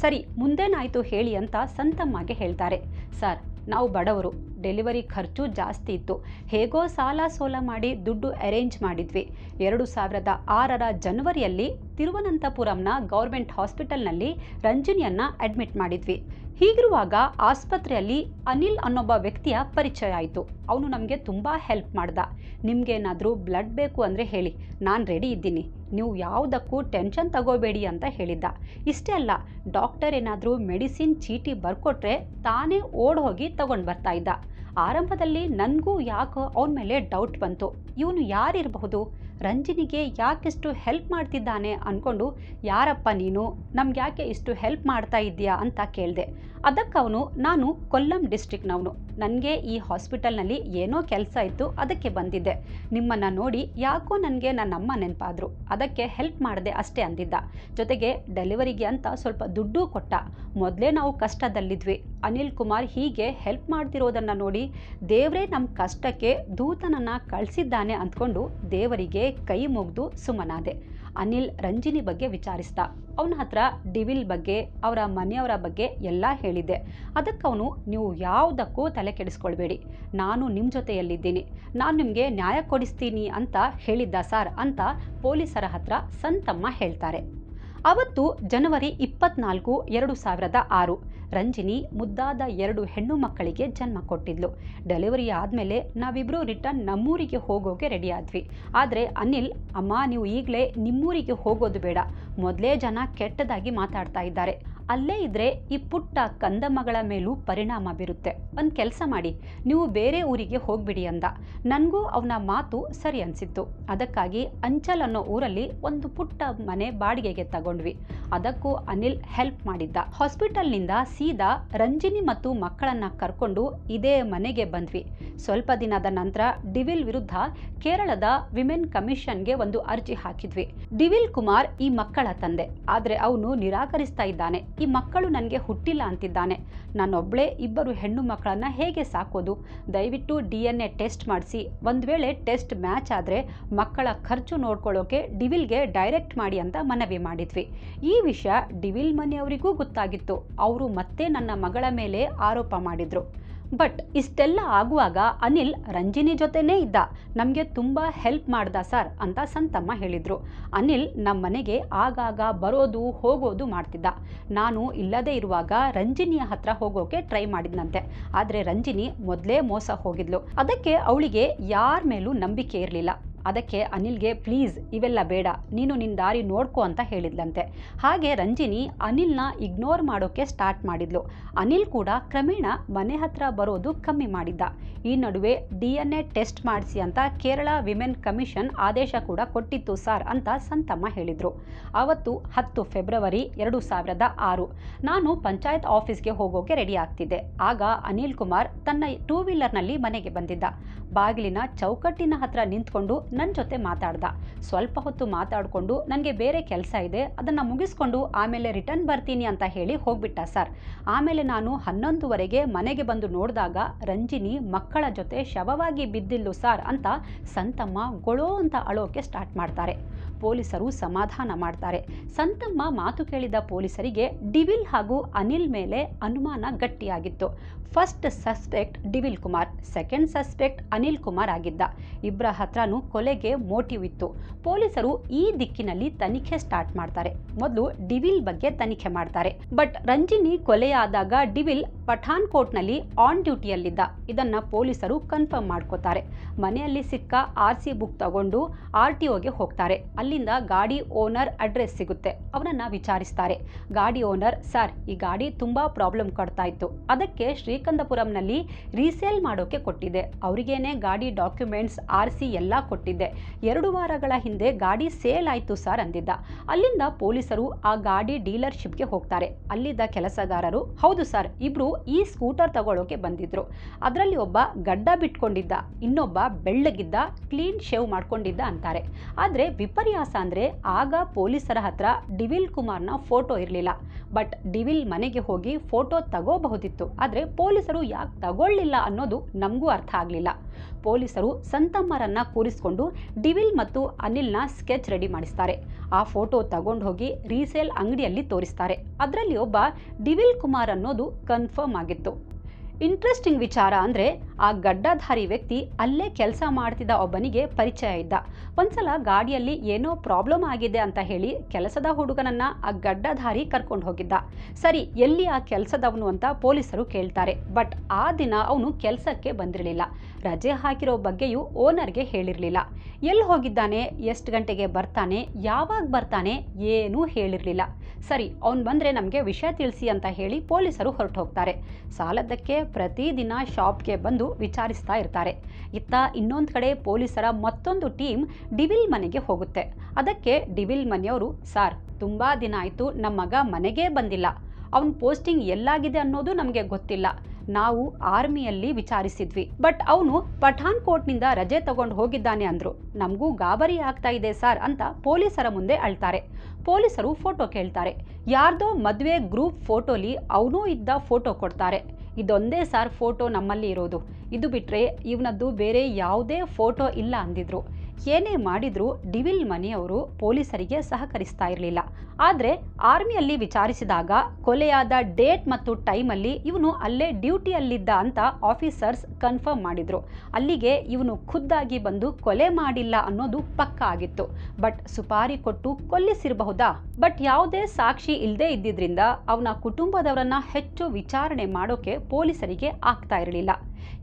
ಸರಿ, ಮುಂದೇನಾಯಿತು ಹೇಳಿ ಅಂತ ಸಂತಮ್ಮಗೆ ಹೇಳ್ತಾರೆ. ಸರ್, ನಾವು ಬಡವರು. ಡೆಲಿವರಿ ಖರ್ಚು ಜಾಸ್ತಿ ಇತ್ತು. ಹೇಗೋ ಸಾಲ ಸೋಲ ಮಾಡಿ ದುಡ್ಡು ಅರೇಂಜ್ ಮಾಡಿದ್ವಿ. ಎರಡು ಸಾವಿರದ ಆರರ ಜನವರಿಯಲ್ಲಿ ತಿರುವನಂತಪುರಂನ ಗೌರ್ಮೆಂಟ್ ಹಾಸ್ಪಿಟಲ್ನಲ್ಲಿ ರಂಜಿನಿಯನ್ನ ಅಡ್ಮಿಟ್ ಮಾಡಿದ್ವಿ. ಹೀಗಿರುವಾಗ ಆಸ್ಪತ್ರೆಯಲ್ಲಿ ಅನಿಲ್ ಅನ್ನೊಬ್ಬ ವ್ಯಕ್ತಿಯ ಪರಿಚಯ ಆಯಿತು. ಅವನು ನಮಗೆ ತುಂಬ ಹೆಲ್ಪ್ ಮಾಡ್ದ. ನಿಮಗೇನಾದರೂ ಬ್ಲಡ್ ಬೇಕು ಅಂದರೆ ಹೇಳಿ. ನಾನು ರೆಡಿ ಇದ್ದೀನಿ. ನೀವು ಯಾವುದಕ್ಕೂ ಟೆನ್ಷನ್ ತಗೋಬೇಡಿ ಅಂತ ಹೇಳಿದ್ದ. ಇಷ್ಟೇ ಅಲ್ಲ ಡಾಕ್ಟರ್ ಏನಾದರೂ ಮೆಡಿಸಿನ್ ಚೀಟಿ ಬರ್ಕೊಟ್ರೆ ತಾನೇ ಓಡ್ ಹೋಗಿ ತಗೊಂಡು ಬರ್ತಾ ಇದ್ದ. ಆರಂಭದಲ್ಲಿ ನನಗೂ ಯಾಕೋ ಅವನ ಮೇಲೆ ಡೌಟ್ ಬಂತು. ಇವನು ಯಾರಿರಬಹುದು? ರಂಜಿನಿಗೆ ಯಾಕಿಷ್ಟು ಹೆಲ್ಪ್ ಮಾಡ್ತಿದ್ದಾನೆ ಅಂದ್ಕೊಂಡು ಯಾರಪ್ಪ ನೀನು? ನಮ್ಗೆ ಯಾಕೆ ಇಷ್ಟು ಹೆಲ್ಪ್ ಮಾಡ್ತಾ ಇದ್ದೀಯಾ? ಅಂತ ಕೇಳಿದೆ. ಅದಕ್ಕವನು ನಾನು ಕೊಲ್ಲಂ ಡಿಸ್ಟ್ರಿಕ್ನವನು ನನಗೆ ಈ ಹಾಸ್ಪಿಟಲ್ನಲ್ಲಿ ಏನೋ ಕೆಲಸ ಇತ್ತು ಅದಕ್ಕೆ ಬಂದಿದ್ದೆ. ನಿಮ್ಮನ್ನು ನೋಡಿ ಯಾಕೋ ನನಗೆ ನನ್ನಮ್ಮ ನೆನಪಾದರು. ಅದಕ್ಕೆ ಹೆಲ್ಪ್ ಮಾಡಿದೆ ಅಷ್ಟೇ ಅಂದಿದ್ದ. ಜೊತೆಗೆ ಡೆಲಿವರಿಗೆ ಅಂತ ಸ್ವಲ್ಪ ದುಡ್ಡು ಕೊಟ್ಟ. ಮೊದಲೇ ನಾವು ಕಷ್ಟದಲ್ಲಿದ್ವಿ. ಅನಿಲ್ ಕುಮಾರ್ ಹೀಗೆ ಹೆಲ್ಪ್ ಮಾಡ್ತಿರೋದನ್ನು ನೋಡಿ ದೇವರೇ ನಮ್ಮ ಕಷ್ಟಕ್ಕೆ ದೂತನನ್ನು ಕಳಿಸಿದ್ದಾನೆ ಅಂದ್ಕೊಂಡು ದೇವರಿಗೆ ಕೈ ಮುಗಿದು ಸುಮ್ಮನಾದೆ. ಅನಿಲ್ ರಂಜಿನಿ ಬಗ್ಗೆ ವಿಚಾರಿಸ್ದ. ಅವನ ಹತ್ರ ಡಿವಿಲ್ ಬಗ್ಗೆ, ಅವರ ಮನೆಯವರ ಬಗ್ಗೆ ಎಲ್ಲ ಹೇಳಿದ್ದೆ. ಅದಕ್ಕವನು, ನೀವು ಯಾವುದಕ್ಕೂ ತಲೆ ಕೆಡಿಸ್ಕೊಳ್ಬೇಡಿ. ನಾನು ನಿಮ್ಮ ಜೊತೆಯಲ್ಲಿದ್ದೀನಿ. ನಾನು ನಿಮಗೆ ನ್ಯಾಯ ಕೊಡಿಸ್ತೀನಿ ಅಂತ ಹೇಳಿದ್ದ ಸರ್ ಅಂತ ಪೊಲೀಸರ ಹತ್ರ ಸಂತಮ್ಮ ಹೇಳ್ತಾರೆ. ಅವತ್ತು ಜನವರಿ ಇಪ್ಪತ್ನಾಲ್ಕು, ಎರಡು ಸಾವಿರದ ಆರು. ರಂಜಿನಿ ಮುದ್ದಾದ ಎರಡು ಹೆಣ್ಣು ಮಕ್ಕಳಿಗೆ ಜನ್ಮ ಕೊಟ್ಟಿದ್ಲು. ಡೆಲಿವರಿ ಆದಮೇಲೆ ನಾವಿಬ್ಬರು ರಿಟರ್ನ್ ನಮ್ಮೂರಿಗೆ ಹೋಗೋಕೆ ರೆಡಿ ಆದ್ವಿ ಆದರೆ ಅನಿಲ್, ಅಮ್ಮ, ನೀವು ಈಗಲೇ ನಿಮ್ಮೂರಿಗೆ ಹೋಗೋದು ಬೇಡ. ಮೊದಲೇ ಜನ ಕೆಟ್ಟದಾಗಿ ಮಾತಾಡ್ತಾ ಇದ್ದಾರೆ. ಅಲ್ಲೇ ಇದ್ರೆ ಈ ಪುಟ್ಟ ಕಂದಮ್ಮಗಳ ಮೇಲೂ ಪರಿಣಾಮ ಬೀರುತ್ತೆ. ಒಂದು ಕೆಲಸ ಮಾಡಿ, ನೀವು ಬೇರೆ ಊರಿಗೆ ಹೋಗ್ಬಿಡಿ ಅಂದ. ನನಗೂ ಅವನ ಮಾತು ಸರಿ ಅನಿಸಿತ್ತು. ಅದಕ್ಕಾಗಿ ಅಂಚಲ್ ಅನ್ನೋ ಊರಲ್ಲಿ ಒಂದು ಪುಟ್ಟ ಮನೆ ಬಾಡಿಗೆಗೆ ತಗೊಂಡ್ವಿ. ಅದಕ್ಕೂ ಅನಿಲ್ ಹೆಲ್ಪ್ ಮಾಡಿದ್ದ. ಹಾಸ್ಪಿಟಲ್ನಿಂದ ಸೀದಾ ರಂಜಿನಿ ಮತ್ತು ಮಕ್ಕಳನ್ನ ಕರ್ಕೊಂಡು ಇದೇ ಮನೆಗೆ ಬಂದ್ವಿ. ಸ್ವಲ್ಪ ದಿನದ ನಂತರ ಡಿವಿಲ್ ವಿರುದ್ಧ ಕೇರಳದ ವಿಮೆನ್ ಕಮಿಷನ್ಗೆ ಒಂದು ಅರ್ಜಿ ಹಾಕಿದ್ವಿ. ಡಿವಿಲ್ ಕುಮಾರ್ ಈ ಮಕ್ಕಳ ತಂದೆ. ಆದರೆ ಅವನು ನಿರಾಕರಿಸ್ತಾ ಇದ್ದಾನೆ. ಈ ಮಕ್ಕಳು ನನಗೆ ಹುಟ್ಟಿಲ್ಲ ಅಂತಿದ್ದಾನೆ. ನಾನೊಬ್ಬಳೇ ಇಬ್ಬರು ಹೆಣ್ಣು ಮಕ್ಕಳನ್ನ ಹೇಗೆ ಸಾಕೋದು? ದಯವಿಟ್ಟು ಡಿ ಎನ್ ಎ ಟೆಸ್ಟ್ ಮಾಡಿಸಿ. ಒಂದು ವೇಳೆ ಟೆಸ್ಟ್ ಮ್ಯಾಚ್ ಆದರೆ ಮಕ್ಕಳ ಖರ್ಚು ನೋಡ್ಕೊಳ್ಳೋಕೆ ಡಿವಿಲ್ಗೆ ಡೈರೆಕ್ಟ್ ಮಾಡಿ ಅಂತ ಮನವಿ ಮಾಡಿದ್ವಿ. ಈ ವಿಷಯ ಡಿವಿಲ್ ಮನೆಯವರಿಗೂ ಗೊತ್ತಾಗಿತ್ತು. ಅವರು ಮತ್ತೆ ನನ್ನ ಮಗಳ ಮೇಲೆ ಆರೋಪ ಮಾಡಿದ್ರು. ಬಟ್ ಇಷ್ಟೆಲ್ಲ ಆಗುವಾಗ ಅನಿಲ್ ರಂಜಿನಿ ಜೊತೆನೇ ಇದ್ದ. ನಮಗೆ ತುಂಬ ಹೆಲ್ಪ್ ಮಾಡ್ದ ಸರ್ ಅಂತ ಸಂತಮ್ಮ ಹೇಳಿದರು. ಅನಿಲ್ ನಮ್ಮ ಮನೆಗೆ ಆಗಾಗ ಬರೋದು, ಹೋಗೋದು ಮಾಡ್ತಿದ್ದ. ನಾನು ಇಲ್ಲದೇ ಇರುವಾಗ ರಂಜಿನಿಯ ಹತ್ರ ಹೋಗೋಕೆ ಟ್ರೈ ಮಾಡಿದ್ನಂತೆ. ಆದರೆ ರಂಜಿನಿ ಮೊದಲೇ ಮೋಸ ಹೋಗಿದ್ಲು. ಅದಕ್ಕೆ ಅವಳಿಗೆ ಯಾರ ಮೇಲೂ ನಂಬಿಕೆ ಇರಲಿಲ್ಲ. ಅದಕ್ಕೆ ಅನಿಲ್ಗೆ, ಪ್ಲೀಸ್, ಇವೆಲ್ಲ ಬೇಡ. ನೀನು ನಿನ್ನ ದಾರಿ ನೋಡ್ಕೋ ಅಂತ ಹೇಳಿದ್ಲಂತೆ. ಹಾಗೆ ರಂಜಿನಿ ಅನಿಲ್ನ ಇಗ್ನೋರ್ ಮಾಡೋಕ್ಕೆ ಸ್ಟಾರ್ಟ್ ಮಾಡಿದ್ಲು. ಅನಿಲ್ ಕೂಡ ಕ್ರಮೇಣ ಮನೆ ಹತ್ರ ಬರೋದು ಕಮ್ಮಿ ಮಾಡಿದ್ದ. ಈ ನಡುವೆ ಡಿ ಎನ್ ಎ ಟೆಸ್ಟ್ ಮಾಡಿಸಿ ಅಂತ ಕೇರಳ ವಿಮೆನ್ ಕಮಿಷನ್ ಆದೇಶ ಕೂಡ ಕೊಟ್ಟಿತ್ತು ಸರ್ ಅಂತ ಸಂತಮ್ಮ ಹೇಳಿದರು. ಆವತ್ತು ಹತ್ತು ಫೆಬ್ರವರಿ ಎರಡು ಸಾವಿರದ ಆರು. ನಾನು ಪಂಚಾಯತ್ ಆಫೀಸ್ಗೆ ಹೋಗೋಕೆ ರೆಡಿ ಆಗ್ತಿದ್ದೆ. ಆಗ ಅನಿಲ್ ಕುಮಾರ್ ತನ್ನ ಟೂ ವೀಲರ್ನಲ್ಲಿ ಮನೆಗೆ ಬಂದಿದ್ದ. ಬಾಗಿಲಿನ ಚೌಕಟ್ಟಿನ ಹತ್ರ ನಿಂತ್ಕೊಂಡು ನನ್ನ ಜೊತೆ ಮಾತಾಡ್ದ. ಸ್ವಲ್ಪ ಹೊತ್ತು ಮಾತಾಡಿಕೊಂಡು ನನಗೆ ಬೇರೆ ಕೆಲಸ ಇದೆ, ಅದನ್ನು ಮುಗಿಸ್ಕೊಂಡು ಆಮೇಲೆ ರಿಟರ್ನ್ ಬರ್ತೀನಿ ಅಂತ ಹೇಳಿ ಹೋಗ್ಬಿಟ್ಟ ಸರ್. ಆಮೇಲೆ ನಾನು ಹನ್ನೊಂದುವರೆಗೆ ಮನೆಗೆ ಬಂದು ನೋಡಿದಾಗ ರಂಜಿನಿ ಮಕ್ಕಳ ಜೊತೆ ಶವವಾಗಿ ಬಿದ್ದಿಲ್ಲು ಸರ್ ಅಂತ ಸಂತಮ್ಮ ಗೊಳೋ ಅಂತ ಅಳೋಕೆ ಸ್ಟಾರ್ಟ್ ಮಾಡ್ತಾರೆ. ಪೊಲೀಸರು ಸಮಾಧಾನ ಮಾಡ್ತಾರೆ. ಸಂತಮ್ಮ ಮಾತು ಕೇಳಿದ ಪೊಲೀಸರಿಗೆ ಡಿವಿಲ್ ಹಾಗೂ ಅನಿಲ್ ಮೇಲೆ ಅನುಮಾನ ಗಟ್ಟಿಯಾಗಿತ್ತು. First suspect Divil Kumar second suspect Anil Kumar ಆಗಿದ್ದ. ಇಬ್ಬರ ಹತ್ರನೂ ಕೊಲೆಗೆ ಮೋಟಿವ್ ಇತ್ತು. ಪೊಲೀಸರು ಈ ದಿಕ್ಕಿನಲ್ಲಿ ತನಿಖೆ ಸ್ಟಾರ್ಟ್ ಮಾಡ್ತಾರೆ. ಮೊದಲು ಡಿವಿಲ್ ಬಗ್ಗೆ ತನಿಖೆ ಮಾಡ್ತಾರೆ. ಬಟ್ ರಂಜಿನಿ ಕೊಲೆಯಾದಾಗ ಡಿವಿಲ್ ಪಠಾನ್ಕೋಟ್ನಲ್ಲಿ ಆನ್ ಡ್ಯೂಟಿಯಲ್ಲಿದ್ದ ಇದನ್ನ ಪೊಲೀಸರು ಕನ್ಫರ್ಮ್ ಮಾಡ್ಕೋತಾರೆ. ಮನೆಯಲ್ಲಿ ಸಿಕ್ಕ ಆರ್ ಸಿ ಬುಕ್ ತಗೊಂಡು ಆರ್ ಟಿ ಒಗೆ ಹೋಗ್ತಾರೆ. ಅಲ್ಲಿಂದ ಗಾಡಿ ಓನರ್ ಅಡ್ರೆಸ್ ಸಿಗುತ್ತೆ. ಅವನನ್ನ ವಿಚಾರಿಸ್ತಾರೆ. ಗಾಡಿ ಓನರ್ ಸರ್, ಈ ಗಾಡಿ ತುಂಬಾ ಪ್ರಾಬ್ಲಮ್ ಕೊಡ್ತಾ ಇತ್ತು. ಅದಕ್ಕೆ ಶ್ರೀಕಂದಪುರಂನಲ್ಲಿ ರೀಸೇಲ್ ಮಾಡೋಕೆ ಕೊಟ್ಟಿದ್ದೆ ಅವರಿಗೇನೆ ಗಾಡಿ ಡಾಕ್ಯುಮೆಂಟ್ಸ್ ಆರ್ ಸಿ ಎಲ್ಲ ಕೊಟ್ಟಿದ್ದೆ ಎರಡು ವಾರಗಳ ಹಿಂದೆ ಗಾಡಿ ಸೇಲ್ ಆಯಿತು ಸರ್ ಅಂದಿದ್ದ. ಅಲ್ಲಿಂದ ಪೊಲೀಸರು ಆ ಗಾಡಿ ಡೀಲರ್ಶಿಪ್ಗೆ ಹೋಗ್ತಾರೆ. ಅಲ್ಲಿದ್ದ ಕೆಲಸಗಾರರು, ಹೌದು ಸರ್, ಇಬ್ರು ಈ ಸ್ಕೂಟರ್ ತಗೊಳ್ಳೋಕೆ ಬಂದಿದ್ರು. ಅದರಲ್ಲಿ ಒಬ್ಬ ಗಡ್ಡ ಬಿಟ್ಕೊಂಡಿದ್ದ, ಇನ್ನೊಬ್ಬ ಬೆಳ್ಳಗಿದ್ದ ಕ್ಲೀನ್ ಶೇವ್ ಮಾಡ್ಕೊಂಡಿದ್ದ ಅಂತಾರೆ. ಆದರೆ ವಿಪರ್ಯಾಸ ಅಂದರೆ ಆಗ ಪೊಲೀಸರ ಹತ್ರ ಡಿವಿಲ್ ಕುಮಾರ್ನ ಫೋಟೋ ಇರಲಿಲ್ಲ. ಬಟ್ ಡಿವಿಲ್ ಮನೆಗೆ ಹೋಗಿ ಫೋಟೋ ತಗೋಬಹುದಿತ್ತು. ಆದರೆ ಪೊಲೀಸರು ಯಾಕೆ ತಗೊಳ್ಳಿಲ್ಲ ಅನ್ನೋದು ನಮಗೂ ಅರ್ಥ ಆಗಲಿಲ್ಲ. ಪೊಲೀಸರು ಸಂತಮ್ಮರನ್ನ ಕೂರಿಸ್ಕೊಂಡು ಡಿವಿಲ್ ಮತ್ತು ಅನಿಲ್ನ ಸ್ಕೆಚ್ ರೆಡಿ ಮಾಡಿಸ್ತಾರೆ. ಆ ಫೋಟೋ ತಗೊಂಡು ಹೋಗಿ ರೀಸೇಲ್ ಅಂಗಡಿಯಲ್ಲಿ ತೋರಿಸ್ತಾರೆ. ಅದರಲ್ಲಿ ಒಬ್ಬ ಡಿವಿಲ್ ಕುಮಾರ್ ಅನ್ನೋದು ಕನ್ಫರ್ಮ್ ಆಗಿತ್ತು. ಇಂಟ್ರೆಸ್ಟಿಂಗ್ ವಿಚಾರ ಅಂದರೆ ಆ ಗಡ್ಡಧಾರಿ ವ್ಯಕ್ತಿ ಅಲ್ಲೇ ಕೆಲಸ ಮಾಡ್ತಿದ್ದ ಒಬ್ಬನಿಗೆ ಪರಿಚಯ ಇದ್ದ. ಒಂದ್ಸಲ ಗಾಡಿಯಲ್ಲಿ ಏನೋ ಪ್ರಾಬ್ಲಮ್ ಆಗಿದೆ ಅಂತ ಹೇಳಿ ಕೆಲಸದ ಹುಡುಗನನ್ನ ಆ ಗಡ್ಡಧಾರಿ ಕರ್ಕೊಂಡು ಹೋಗಿದ್ದ. ಸರಿ, ಎಲ್ಲಿ ಆ ಕೆಲಸದವನು ಅಂತ ಪೊಲೀಸರು ಕೇಳ್ತಾರೆ. ಬಟ್ ಆ ದಿನ ಅವನು ಕೆಲಸಕ್ಕೆ ಬಂದಿರಲಿಲ್ಲ. ರಜೆ ಹಾಕಿರೋ ಬಗ್ಗೆಯೂ ಓನರ್ಗೆ ಹೇಳಿರಲಿಲ್ಲ. ಎಲ್ಲಿ ಹೋಗಿದ್ದಾನೆ? ಎಷ್ಟು ಗಂಟೆಗೆ ಬರ್ತಾನೆ? ಯಾವಾಗ ಬರ್ತಾನೆ? ಏನೂ ಹೇಳಿರಲಿಲ್ಲ. ಸರಿ, ಅವನು ಬಂದರೆ ನಮಗೆ ವಿಷಯ ತಿಳಿಸಿ ಅಂತ ಹೇಳಿ ಪೊಲೀಸರು ಹೊರಟು ಹೋಗ್ತಾರೆ ಸಾಲದಕ್ಕೆ ಪ್ರತಿದಿನ ಶಾಪ್ಗೆ ಬಂದು ವಿಚಾರಿಸ್ತಾ ಇರ್ತಾರೆ. ಇತ್ತ ಇನ್ನೊಂದು ಕಡೆ ಪೊಲೀಸರ ಮತ್ತೊಂದು ಟೀಮ್ ಡಿವಿಲ್ ಮನೆಗೆ ಹೋಗುತ್ತೆ. ಅದಕ್ಕೆ ಡಿವಿಲ್ ಮನೆಯವರು, ಸಾರ್, ತುಂಬ ದಿನ ಆಯಿತು ನಮ್ಮ ಮಗ ಮನೆಗೇ ಬಂದಿಲ್ಲ. ಅವನ ಪೋಸ್ಟಿಂಗ್ ಎಲ್ಲಾಗಿದೆ ಅನ್ನೋದು ನಮಗೆ ಗೊತ್ತಿಲ್ಲ. ನಾವು ಆರ್ಮಿಯಲ್ಲಿ ವಿಚಾರಿಸಿದ್ವಿ. ಬಟ್ ಅವನು ಪಠಾನ್ಕೋಟ್ನಿಂದ ರಜೆ ತಗೊಂಡು ಹೋಗಿದ್ದಾನೆ ಅಂದ್ರು. ನಮಗೂ ಗಾಬರಿ ಆಗ್ತಾ ಇದೆ, ಸರ್, ಅಂತ ಪೊಲೀಸರ ಮುಂದೆ ಅಳ್ತಾರೆ. ಪೊಲೀಸರು ಫೋಟೋ ಕೇಳ್ತಾರೆ. ಯಾರ್ದೋ ಮದುವೆ ಗ್ರೂಪ್ ಫೋಟೋಲಿ ಅವನೂ ಇದ್ದ ಫೋಟೋ ಕೊಡ್ತಾರೆ. ಇದೊಂದೇ ಸಾರ್ ಫೋಟೋ ನಮ್ಮಲ್ಲಿ ಇರೋದು. ಇದು ಬಿಟ್ಟರೆ ಇವನದ್ದು ಬೇರೆ ಯಾವುದೇ ಫೋಟೋ ಇಲ್ಲ ಅಂದಿದ್ರು. ಏನೇ ಮಾಡಿದ್ರೂ ಡಿವಿಲ್ ಮನೆಯವರು ಪೊಲೀಸರಿಗೆ ಸಹಕರಿಸ್ತಾ ಇರಲಿಲ್ಲ. ಆದರೆ ಆರ್ಮಿಯಲ್ಲಿ ವಿಚಾರಿಸಿದಾಗ ಕೊಲೆಯಾದ ಡೇಟ್ ಮತ್ತು ಟೈಮಲ್ಲಿ ಇವನು ಅಲ್ಲೇ ಡ್ಯೂಟಿಯಲ್ಲಿದ್ದ ಅಂತ ಆಫೀಸರ್ಸ್ ಕನ್ಫರ್ಮ್ ಮಾಡಿದರು. ಅಲ್ಲಿಗೆ ಇವನು ಖುದ್ದಾಗಿ ಬಂದು ಕೊಲೆ ಮಾಡಿಲ್ಲ ಅನ್ನೋದು ಪಕ್ಕ ಆಗಿತ್ತು. ಬಟ್ ಸುಪಾರಿ ಕೊಟ್ಟು ಕೊಲ್ಲಿಸಿರಬಹುದಾ? ಬಟ್ ಯಾವುದೇ ಸಾಕ್ಷಿ ಇಲ್ಲದೆ ಇದ್ದಿದ್ರಿಂದ ಅವನ ಕುಟುಂಬದವರನ್ನ ಹೆಚ್ಚು ವಿಚಾರಣೆ ಮಾಡೋಕೆ ಪೊಲೀಸರಿಗೆ ಆಗ್ತಾ ಇರಲಿಲ್ಲ.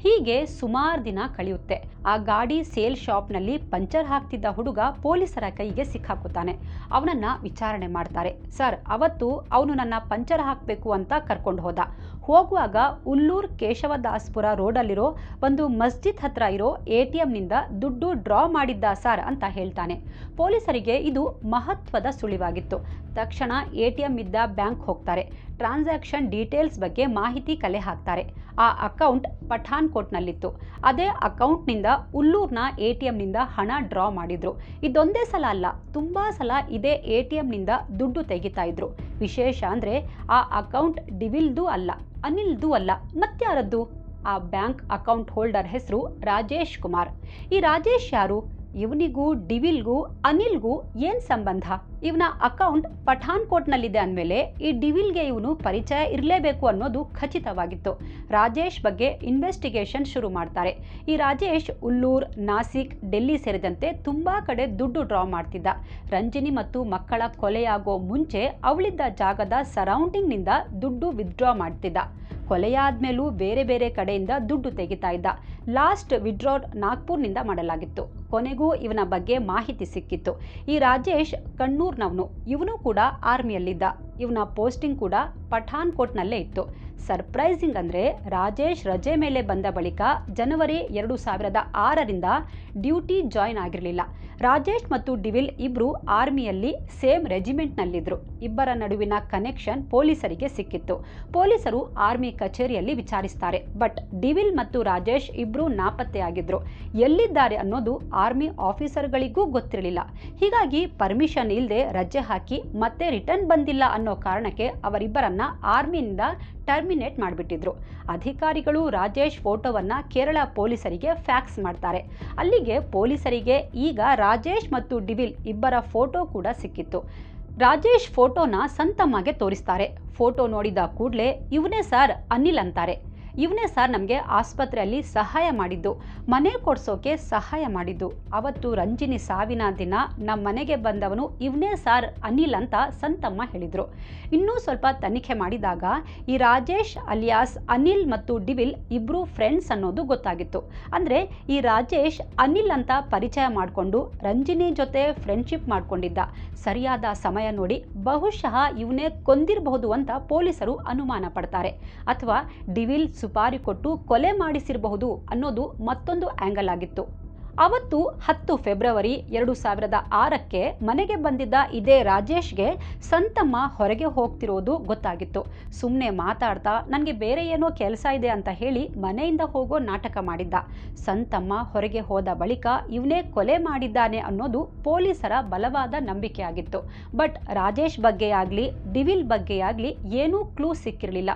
ಹೀಗೆ ಸುಮಾರು ದಿನ ಕಳೆಯುತ್ತೆ. ಆ ಗಾಡಿ ಸೇಲ್ ಶಾಪ್ನಲ್ಲಿ ಪಂಚರ್ ಹಾಕ್ತಿದ್ದ ಹುಡುಗ ಪೊಲೀಸರ ಕೈಗೆ ಸಿಕ್ಕಾಕುತ್ತಾನೆ ಅವನನ್ನು ವಿಚಾರಣೆ ಮಾಡ್ತಾರೆ. ಸರ್, ಅವತ್ತು ಅವನು ನನ್ನ ಪಂಚರ್ ಹಾಕಬೇಕು ಅಂತ ಕರ್ಕೊಂಡು ಹೋದ. ಹೋಗುವಾಗ ಉಲ್ಲೂರ್ ಕೇಶವದಾಸ್ಪುರ ರೋಡಲ್ಲಿರೋ ಒಂದು ಮಸ್ಜಿದ್ ಹತ್ರ ಇರೋ ಎ ಟಿ ಎಂನಿಂದ ದುಡ್ಡು ಡ್ರಾ ಮಾಡಿದ್ದ ಸರ್ ಅಂತ ಹೇಳ್ತಾನೆ. ಪೊಲೀಸರಿಗೆ ಇದು ಮಹತ್ವದ ಸುಳಿವಾಗಿತ್ತು. ತಕ್ಷಣ ಎ ಟಿ ಎಂ ಇದ್ದ ಬ್ಯಾಂಕ್ ಹೋಗ್ತಾರೆ. ಟ್ರಾನ್ಸಾಕ್ಷನ್ ಡೀಟೇಲ್ಸ್ ಬಗ್ಗೆ ಮಾಹಿತಿ ಕಲೆ ಹಾಕ್ತಾರೆ. ಆ ಅಕೌಂಟ್ ಪಠಾನ್ಕೋಟ್ನಲ್ಲಿತ್ತು. ಅದೇ ಅಕೌಂಟ್ನಿಂದ ಉಲ್ಲೂರ್ನ ಎ ಟಿ ಎಮ್ನಿಂದ ಹಣ ಡ್ರಾ ಮಾಡಿದ್ರು. ಇದೊಂದೇ ಸಲ ಅಲ್ಲ, ತುಂಬ ಸಲ ಇದೇ ಎ ಟಿ ಎಮ್ನಿಂದ ದುಡ್ಡು ತೆಗಿತಾ ಇದ್ರು. ವಿಶೇಷ ಅಂದರೆ ಆ ಅಕೌಂಟ್ ಡಿವಿಲ್ದು ಅಲ್ಲ, ಅನಿಲ್ದು ಅಲ್ಲ ಮತ್ತಾರದ್ದು ಆ ಬ್ಯಾಂಕ್ ಅಕೌಂಟ್ ಹೋಲ್ಡರ್ ಹೆಸರು ರಾಜೇಶ್ ಕುಮಾರ್. ಈ ರಾಜೇಶ್ ಯಾರು? ಇವನಿಗೂ, ಡಿವಿಲ್ಗೂ, ಅನಿಲ್ಗೂ ಏನು ಸಂಬಂಧ? ಇವನ ಅಕೌಂಟ್ ಪಠಾನ್ಕೋಟ್ನಲ್ಲಿದೆ ಅಂದಮೇಲೆ ಈ ಡಿವಿಲ್ಗೆ ಇವನು ಪರಿಚಯ ಇರಲೇಬೇಕು ಅನ್ನೋದು ಖಚಿತವಾಗಿತ್ತು. ರಾಜೇಶ್ ಬಗ್ಗೆ ಇನ್ವೆಸ್ಟಿಗೇಷನ್ ಶುರು ಮಾಡ್ತಾರೆ. ಈ ರಾಜೇಶ್ ಉಲ್ಲೂರ್ ನಾಸಿಕ್, ಡೆಲ್ಲಿ ಸೇರಿದಂತೆ ತುಂಬ ಕಡೆ ದುಡ್ಡು ಡ್ರಾ ಮಾಡ್ತಿದ್ದ. ರಂಜಿನಿ ಮತ್ತು ಮಕ್ಕಳ ಕೊಲೆಯಾಗೋ ಮುಂಚೆ ಅವಳಿದ್ದ ಜಾಗದ ಸರೌಂಡಿಂಗ್ನಿಂದ ದುಡ್ಡು ವಿತ್ಡ್ರಾ ಮಾಡ್ತಿದ್ದ. ಕೊಲೆಯಾದ್ಮೇಲೂ ಬೇರೆ ಬೇರೆ ಕಡೆಯಿಂದ ದುಡ್ಡು ತೆಗಿತಾ ಇದ್ದ. ಲಾಸ್ಟ್ ವಿಡ್ರಾ ನಾಗ್ಪುರ್ನಿಂದ ಮಾಡಲಾಗಿತ್ತು. ಕೊನೆಗೂ ಇವನ ಬಗ್ಗೆ ಮಾಹಿತಿ ಸಿಕ್ಕಿತ್ತು. ಈ ರಾಜೇಶ್ ಕಣ್ಣೂರ್ನವನು ಇವನು ಕೂಡ ಆರ್ಮಿಯಲ್ಲಿದ್ದ. ಇವನ ಪೋಸ್ಟಿಂಗ್ ಕೂಡ ಪಠಾನ್ಕೋಟ್ನಲ್ಲೇ ಇತ್ತು. ಸರ್ಪ್ರೈಸಿಂಗ್ ಅಂದರೆ ರಾಜೇಶ್ ರಜೆ ಮೇಲೆ ಬಂದ ಬಳಿಕ ಜನವರಿ ಎರಡು ಸಾವಿರದ ಆರರಿಂದ ಡ್ಯೂಟಿ ಜಾಯ್ನ್ ಆಗಿರಲಿಲ್ಲ. ರಾಜೇಶ್ ಮತ್ತು ಡಿವಿಲ್ ಇಬ್ಬರು ಆರ್ಮಿಯಲ್ಲಿ ಸೇಮ್ ರೆಜಿಮೆಂಟ್ನಲ್ಲಿದ್ದರು ಇಬ್ಬರ ನಡುವಿನ ಕನೆಕ್ಷನ್ ಪೊಲೀಸರಿಗೆ ಸಿಕ್ಕಿತ್ತು. ಪೊಲೀಸರು ಆರ್ಮಿ ಕಚೇರಿಯಲ್ಲಿ ವಿಚಾರಿಸ್ತಾರೆ. ಬಟ್ ಡಿವಿಲ್ ಮತ್ತು ರಾಜೇಶ್ ಇಬ್ಬರು ನಾಪತ್ತೆಯಾಗಿದ್ದರು ಎಲ್ಲಿದ್ದಾರೆ ಅನ್ನೋದು ಆರ್ಮಿ ಆಫೀಸರ್ಗಳಿಗೂ ಗೊತ್ತಿರಲಿಲ್ಲ. ಹೀಗಾಗಿ ಪರ್ಮಿಷನ್ ಇಲ್ಲದೆ ರಜೆ ಹಾಕಿ ಮತ್ತೆ ರಿಟರ್ನ್ ಬಂದಿಲ್ಲ ಅನ್ನೋ ಕಾರಣಕ್ಕೆ ಅವರಿಬ್ಬರನ್ನ ಆರ್ಮಿಯಿಂದ ಟರ್ಮಿನೇಟ್ ಮಾಡಿಬಿಟ್ಟಿದ್ರು. ಅಧಿಕಾರಿಗಳು ರಾಜೇಶ್ ಫೋಟೋವನ್ನು ಕೇರಳ ಪೊಲೀಸರಿಗೆ ಫ್ಯಾಕ್ಸ್ ಮಾಡ್ತಾರೆ. ಅಲ್ಲಿಗೆ ಪೊಲೀಸರಿಗೆ ಈಗ ರಾಜೇಶ್ ಮತ್ತು ಡಿವಿಲ್ ಇಬ್ಬರ ಫೋಟೋ ಕೂಡ ಸಿಕ್ಕಿತ್ತು. ರಾಜೇಶ್ ಫೋಟೋನ ಸಂತಮ್ಮಗೆ ತೋರಿಸ್ತಾರೆ. ಫೋಟೋ ನೋಡಿದ ಕೂಡಲೇ, ಇವನೇ ಸರ್ ಅನಿಲ್ ಅಂತಾರೆ. ಇವನೇ ಸರ್ ನಮಗೆ ಆಸ್ಪತ್ರೆಯಲ್ಲಿ ಸಹಾಯ ಮಾಡಿದ್ದು. ಮನೆ ಕೊಡಿಸೋಕೆ ಸಹಾಯ ಮಾಡಿದ್ದು. ಅವತ್ತು ರಂಜಿನಿ ಸಾವಿನ ದಿನ ನಮ್ಮ ಮನೆಗೆ ಬಂದವನು ಇವನೇ ಸಾರ್ ಅನಿಲ್ ಅಂತ ಸಂತಮ್ಮ ಹೇಳಿದರು. ಇನ್ನೂ ಸ್ವಲ್ಪ ತನಿಖೆ ಮಾಡಿದಾಗ ಈ ರಾಜೇಶ್ ಅಲಿಯಾಸ್, ಅನಿಲ್ ಮತ್ತು ಡಿವಿಲ್ ಇಬ್ಬರು ಫ್ರೆಂಡ್ಸ್ ಅನ್ನೋದು ಗೊತ್ತಾಗಿತ್ತು. ಅಂದರೆ ಈ ರಾಜೇಶ್, ಅನಿಲ್ ಅಂತ ಪರಿಚಯ ಮಾಡಿಕೊಂಡು ರಂಜಿನಿ ಜೊತೆ ಫ್ರೆಂಡ್ಶಿಪ್ ಮಾಡ್ಕೊಂಡಿದ್ದ. ಸರಿಯಾದ ಸಮಯ ನೋಡಿ ಬಹುಶಃ ಇವನೇ ಕೊಂದಿರಬಹುದು ಅಂತ ಪೊಲೀಸರು ಅನುಮಾನ ಪಡ್ತಾರೆ. ಅಥವಾ ಡಿವಿಲ್ ಸುಪಾರಿ ಕೊಟ್ಟು ಕೊಲೆ ಮಾಡಿಸಿರಬಹುದು ಅನ್ನೋದು ಮತ್ತೊಂದು ಆ್ಯಂಗಲ್ ಆಗಿತ್ತು. ಅವತ್ತು ಹತ್ತು ಫೆಬ್ರವರಿ ಎರಡು ಸಾವಿರದ ಆರಕ್ಕೆ ಮನೆಗೆ ಬಂದಿದ್ದ ಇದೇ ರಾಜೇಶ್ಗೆ ಸಂತಮ್ಮ ಹೊರಗೆ ಹೋಗ್ತಿರೋದು ಗೊತ್ತಾಗಿತ್ತು. ಸುಮ್ಮನೆ ಮಾತಾಡ್ತಾ ನನಗೆ ಬೇರೆ ಏನೋ ಕೆಲಸ ಇದೆ ಅಂತ ಹೇಳಿ ಮನೆಯಿಂದ ಹೋಗೋ ನಾಟಕ ಮಾಡಿದ್ದ. ಸಂತಮ್ಮ ಹೊರಗೆ ಹೋದ ಬಳಿಕ ಇವನೇ ಕೊಲೆ ಮಾಡಿದ್ದಾನೆ ಅನ್ನೋದು ಪೊಲೀಸರ ಬಲವಾದ ನಂಬಿಕೆಯಾಗಿತ್ತು ಬಟ್ ರಾಜೇಶ್ ಬಗ್ಗೆ ಆಗಲಿ ಡಿವಿಲ್ ಬಗ್ಗೆ ಆಗಲಿ ಏನೂ ಕ್ಲೂ ಸಿಕ್ಕಿರಲಿಲ್ಲ.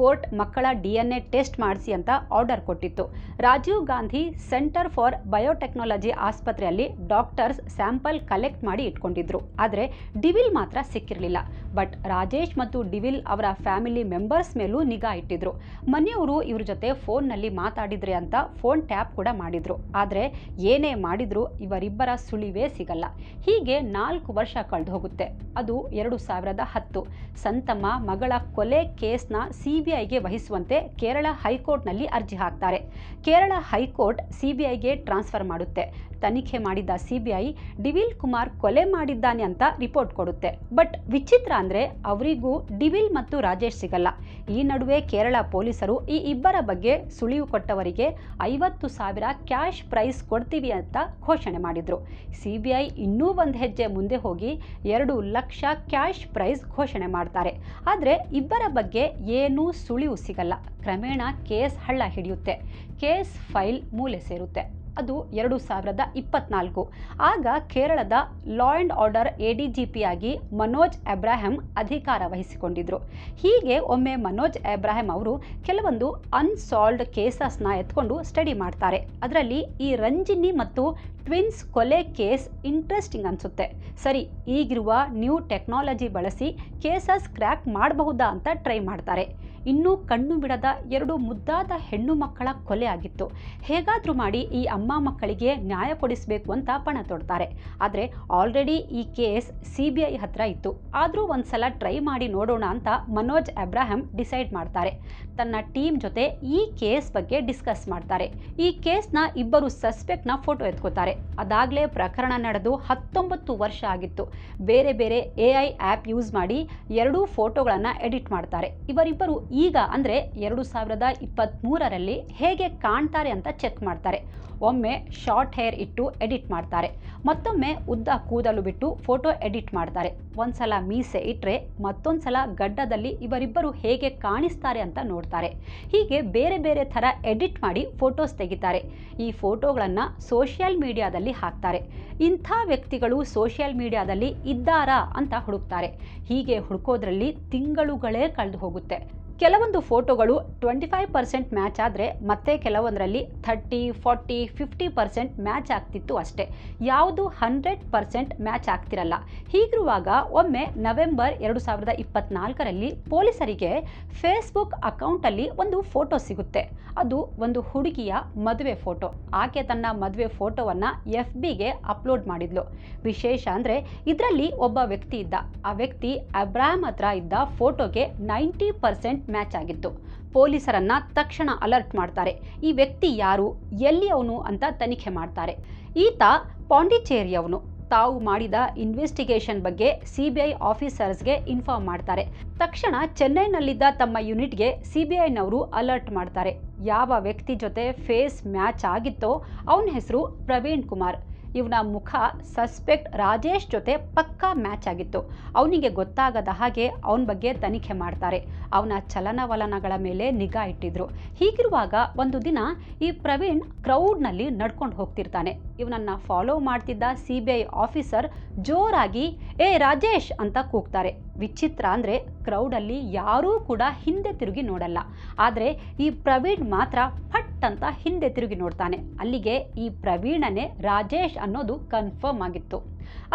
ಕೋರ್ಟ್ ಮಕ್ಕಳ ಡಿಎನ್ಎ ಟೆಸ್ಟ್ ಮಾಡಿಸಿ ಅಂತ ಆರ್ಡರ್ ಕೊಟ್ಟಿತ್ತು. Rajiv Gandhi centre for biotechnology ಆಸ್ಪತ್ರೆಯಲ್ಲಿ ಡಾಕ್ಟರ್ಸ್ ಸ್ಯಾಂಪಲ್ ಕಲೆಕ್ಟ್ ಮಾಡಿ ಇಟ್ಕೊಂಡಿದ್ರು. ಆದರೆ ಡಿವಿಲ್ ಮಾತ್ರ ಸಿಕ್ಕಿರಲಿಲ್ಲ. ಬಟ್ ರಾಜೇಶ್ ಮತ್ತು ಡಿವಿಲ್ ಅವರ ಫ್ಯಾಮಿಲಿ ಮೆಂಬರ್ಸ್ ಮೇಲೂ ನಿಗಾ ಇಟ್ಟಿದ್ರು. ಮನೆಯವರು ಇವ್ರ ಜೊತೆ ಫೋನ್ನಲ್ಲಿ ಮಾತಾಡಿದ್ರೆ ಅಂತ ಫೋನ್ ಟ್ಯಾಪ್ ಕೂಡ ಮಾಡಿದ್ರು. ಆದರೆ ಏನೇ ಮಾಡಿದ್ರು ಇವರಿಬ್ಬರ ಸುಳಿವೇ ಸಿಗಲ್ಲ. ಹೀಗೆ ನಾಲ್ಕು ವರ್ಷ ಕಳೆದು ಹೋಗುತ್ತೆ ಅದು ಎರಡು ಸಾವಿರದ ಹತ್ತು. ಸಂತಮ್ಮ ಮಗಳ ಕೊಲೆ ಕೇಸ್ನ ಸಿ ಬಿ ಐಗೆ ವಹಿಸುವಂತೆ ಕೇರಳ ಹೈಕೋರ್ಟ್ನಲ್ಲಿ ಅರ್ಜಿ ಹಾಕ್ತಾರೆ. ಕೇರಳ ಹೈಕೋರ್ಟ್ ಸಿಬಿಐಗೆ ಟ್ರಾನ್ಸ್ಫರ್ ಮಾಡುತ್ತೆ. ತನಿಖೆ ಮಾಡಿದ್ದ ಸಿಬಿಐ ಡಿವಿಲ್ ಕುಮಾರ್ ಕೊಲೆ ಮಾಡಿದ್ದಾನೆ ಅಂತ ರಿಪೋರ್ಟ್ ಕೊಡುತ್ತೆ. ಬಟ್ ವಿಚಿತ್ರ ಅಂದರೆ ಅವರಿಗೂ ಡಿವಿಲ್ ಮತ್ತು ರಾಜೇಶ್ ಸಿಗಲ್ಲ. ಈ ನಡುವೆ ಕೇರಳ ಪೊಲೀಸರು ಈ ಇಬ್ಬರ ಬಗ್ಗೆ ಸುಳಿವು ಕೊಟ್ಟವರಿಗೆ ಐವತ್ತು ಸಾವಿರ ಕ್ಯಾಶ್ ಪ್ರೈಸ್ ಕೊಡ್ತೀವಿ ಅಂತ ಘೋಷಣೆ ಮಾಡಿದ್ರು. ಸಿಬಿಐ ಇನ್ನೂ ಒಂದು ಹೆಜ್ಜೆ ಮುಂದೆ ಹೋಗಿ ಎರಡು ಲಕ್ಷ ಕ್ಯಾಶ್ ಪ್ರೈಸ್ ಘೋಷಣೆ ಮಾಡ್ತಾರೆ. ಆದರೆ ಇಬ್ಬರ ಬಗ್ಗೆ ಏನೂ ಸುಳಿವು ಸಿಗಲ್ಲ. ಕ್ರಮೇಣ ಕೇಸ್ ಹಳ್ಳ ಹಿಡಿಯುತ್ತೆ. ಕೇಸ್ ಫೈಲ್ ಮೂಲೆ ಸೇರುತ್ತೆ. ಅದು ಎರಡು ಸಾವಿರದ ಇಪ್ಪತ್ನಾಲ್ಕು. ಆಗ ಕೇರಳದ law and order A D G P ಆಗಿ ಮನೋಜ್ ಅಬ್ರಾಹಂ ಅಧಿಕಾರ ವಹಿಸಿಕೊಂಡಿದ್ದರು ಹೀಗೆ ಒಮ್ಮೆ ಮನೋಜ್ ಅಬ್ರಾಹಂ ಅವರು ಕೆಲವೊಂದು ಅನ್ಸಾಲ್ವ್ಡ್ ಕೇಸಸ್ನ ಎತ್ಕೊಂಡು ಸ್ಟಡಿ ಮಾಡ್ತಾರೆ. ಅದರಲ್ಲಿ ಈ ರಂಜಿನಿ ಮತ್ತು ಟ್ವಿನ್ಸ್ ಕೊಲೆ ಕೇಸ್ ಇಂಟ್ರೆಸ್ಟಿಂಗ್ ಅನಿಸುತ್ತೆ. ಸರಿ, ಈಗಿರುವ ನ್ಯೂ ಟೆಕ್ನಾಲಜಿ ಬಳಸಿ ಕೇಸಸ್ ಕ್ರ್ಯಾಕ್ ಮಾಡಬಹುದಾ ಅಂತ ಟ್ರೈ ಮಾಡ್ತಾರೆ. ಇನ್ನೂ ಕಣ್ಣು ಬಿಡದ ಎರಡು ಮುದ್ದಾದ ಹೆಣ್ಣು ಮಕ್ಕಳ ಕೊಲೆ ಆಗಿತ್ತು. ಹೇಗಾದರೂ ಮಾಡಿ ಈ ಅಮ್ಮ ಮಕ್ಕಳಿಗೆ ನ್ಯಾಯ ಕೊಡಿಸಬೇಕು ಅಂತ ಪಣ ತೊಡ್ತಾರೆ. ಆದರೆ ಆಲ್ರೆಡಿ ಈ ಕೇಸ್ ಸಿ ಬಿ ಐ ಹತ್ರ ಇತ್ತು. ಆದರೂ ಒಂದ್ಸಲ ಟ್ರೈ ಮಾಡಿ ನೋಡೋಣ ಅಂತ ಮನೋಜ್ ಅಬ್ರಾಹಂ ಡಿಸೈಡ್ ಮಾಡ್ತಾರೆ. ತನ್ನ ಟೀಮ್ ಜೊತೆ ಈ ಕೇಸ್ ಬಗ್ಗೆ ಡಿಸ್ಕಸ್ ಮಾಡ್ತಾರೆ. ಈ ಕೇಸ್ನ ಇಬ್ಬರು ಸಸ್ಪೆಕ್ಟ್ನ ಫೋಟೋ ಎತ್ಕೋತಾರೆ. ಅದಾಗಲೇ ಪ್ರಕರಣ ನಡೆದು ಹತ್ತೊಂಬತ್ತು ವರ್ಷ ಆಗಿತ್ತು. ಬೇರೆ ಬೇರೆ ಎ ಐ ಆ್ಯಪ್ ಯೂಸ್ ಮಾಡಿ ಎರಡೂ ಫೋಟೋಗಳನ್ನು ಎಡಿಟ್ ಮಾಡ್ತಾರೆ. ಇವರಿಬ್ಬರು ಈಗ ಅಂದರೆ ಎರಡು ಸಾವಿರದ ಇಪ್ಪತ್ತ್ಮೂರರಲ್ಲಿ ಹೇಗೆ ಕಾಣ್ತಾರೆ ಅಂತ ಚೆಕ್ ಮಾಡ್ತಾರೆ. ಒಮ್ಮೆ ಶಾರ್ಟ್ ಹೇರ್ ಇಟ್ಟು ಎಡಿಟ್ ಮಾಡ್ತಾರೆ. ಮತ್ತೊಮ್ಮೆ ಉದ್ದ ಕೂದಲು ಬಿಟ್ಟು ಫೋಟೋ ಎಡಿಟ್ ಮಾಡ್ತಾರೆ. ಒಂದ್ಸಲ ಮೀಸೆ ಇಟ್ಟರೆ ಮತ್ತೊಂದ್ಸಲ ಗಡ್ಡದಲ್ಲಿ ಇವರಿಬ್ಬರು ಹೇಗೆ ಕಾಣಿಸ್ತಾರೆ ಅಂತ ನೋಡ್ತಾರೆ. ಹೀಗೆ ಬೇರೆ ಬೇರೆ ಥರ ಎಡಿಟ್ ಮಾಡಿ ಫೋಟೋಸ್ ತೆಗಿತಾರೆ. ಈ ಫೋಟೋಗಳನ್ನು ಸೋಷಿಯಲ್ ಮೀಡಿಯಾದಲ್ಲಿ ಹಾಕ್ತಾರೆ. ಇಂಥ ವ್ಯಕ್ತಿಗಳು ಸೋಷಿಯಲ್ ಮೀಡಿಯಾದಲ್ಲಿ ಇದ್ದಾರಾ ಅಂತ ಹುಡುಕ್ತಾರೆ. ಹೀಗೆ ಹುಡುಕೋದ್ರಲ್ಲಿ ತಿಂಗಳುಗಳೇ ಕಳೆದು ಹೋಗುತ್ತೆ ಕೆಲವೊಂದು ಫೋಟೋಗಳು ಟ್ವೆಂಟಿ ಫೈವ್ ಪರ್ಸೆಂಟ್ ಮ್ಯಾಚ್ ಆದರೆ ಮತ್ತೆ ಕೆಲವೊಂದರಲ್ಲಿ thirty forty fifty percent match ಆಗ್ತಿತ್ತು ಅಷ್ಟೇ. ಯಾವುದು ಹಂಡ್ರೆಡ್ ಪರ್ಸೆಂಟ್ ಮ್ಯಾಚ್ ಆಗ್ತಿರಲ್ಲ. ಹೀಗಿರುವಾಗ ಒಮ್ಮೆ ನವೆಂಬರ್ ಎರಡು ಸಾವಿರದ ಇಪ್ಪತ್ನಾಲ್ಕರಲ್ಲಿ ಪೊಲೀಸರಿಗೆ ಫೇಸ್ಬುಕ್ ಅಕೌಂಟಲ್ಲಿ ಒಂದು ಫೋಟೋ ಸಿಗುತ್ತೆ. ಅದು ಒಂದು ಹುಡುಗಿಯ ಮದುವೆ ಫೋಟೋ. ಆಕೆ ತನ್ನ ಮದುವೆ ಫೋಟೋವನ್ನು ಎಫ್ ಬಿಗೆ ಅಪ್ಲೋಡ್ ಮಾಡಿದ್ಲು. ವಿಶೇಷ ಅಂದರೆ ಇದರಲ್ಲಿ ಒಬ್ಬ ವ್ಯಕ್ತಿ ಇದ್ದ. ಆ ವ್ಯಕ್ತಿ ಅಬ್ರಾಹಂ ಹತ್ರ ಇದ್ದ ಫೋಟೋಗೆ ನೈಂಟಿ ಪರ್ಸೆಂಟ್ ಮ್ಯಾಚ್ ಆಗಿತ್ತು. ಪೊಲೀಸರನ್ನ ತಕ್ಷಣ ಅಲರ್ಟ್ ಮಾಡ್ತಾರೆ. ಈ ವ್ಯಕ್ತಿ ಯಾರು ಎಲ್ಲಿ ಅವನು ಅಂತ ತನಿಖೆ ಮಾಡ್ತಾರೆ. ಈತ ಪಾಂಡಿಚೇರಿಯವನು. ತಾವು ಮಾಡಿದ ಇನ್ವೆಸ್ಟಿಗೇಷನ್ ಬಗ್ಗೆ ಸಿಬಿಐ ಆಫೀಸರ್ಸ್ಗೆ ಇನ್ಫಾರ್ಮ್ ಮಾಡ್ತಾರೆ. ತಕ್ಷಣ ಚೆನ್ನೈನಲ್ಲಿದ್ದ ತಮ್ಮ ಯೂನಿಟ್ಗೆ ಸಿಬಿಐನವರು ಅಲರ್ಟ್ ಮಾಡ್ತಾರೆ. ಯಾವ ವ್ಯಕ್ತಿ ಜೊತೆ ಫೇಸ್ ಮ್ಯಾಚ್ ಆಗಿತ್ತೋ, ಅವನ ಹೆಸರು ಪ್ರವೀಣ್ ಕುಮಾರ್. ಇವನ ಮುಖ ಸಸ್ಪೆಕ್ಟ್ ರಾಜೇಶ್ ಜೊತೆ ಪಕ್ಕಾ ಮ್ಯಾಚ್ ಆಗಿತ್ತು. ಅವನಿಗೆ ಗೊತ್ತಾಗದ ಹಾಗೆ ಅವನ ಬಗ್ಗೆ ತನಿಖೆ ಮಾಡ್ತಾರೆ. ಅವನ ಚಲನವಲನಗಳ ಮೇಲೆ ನಿಗಾ ಇಟ್ಟಿದ್ರು. ಹೀಗಿರುವಾಗ ಒಂದು ದಿನ ಈ ಪ್ರವೀಣ್ ಕ್ರೌಡ್ನಲ್ಲಿ ನಡ್ಕೊಂಡು ಹೋಗ್ತಿರ್ತಾನೆ. ಇವನನ್ನ ಫಾಲೋ ಮಾಡ್ತಿದ್ದ ಸಿ ಬಿ ಐ ಆಫೀಸರ್ ಜೋರಾಗಿ, ಏ ರಾಜೇಶ್ ಅಂತ ಕೂಗ್ತಾರೆ. ವಿಚಿತ್ರ ಅಂದರೆ ಕ್ರೌಡಲ್ಲಿ ಯಾರೂ ಕೂಡ ಹಿಂದೆ ತಿರುಗಿ ನೋಡಲ್ಲ. ಆದರೆ ಈ ಪ್ರವೀಣ್ ಮಾತ್ರ ಫಟ್ ಅಂತ ಹಿಂದೆ ತಿರುಗಿ ನೋಡ್ತಾನೆ. ಅಲ್ಲಿಗೆ ಈ ಪ್ರವೀಣನೇ ರಾಜೇಶ್ ಅನ್ನೋದು ಕನ್ಫರ್ಮ್ ಆಗಿತ್ತು.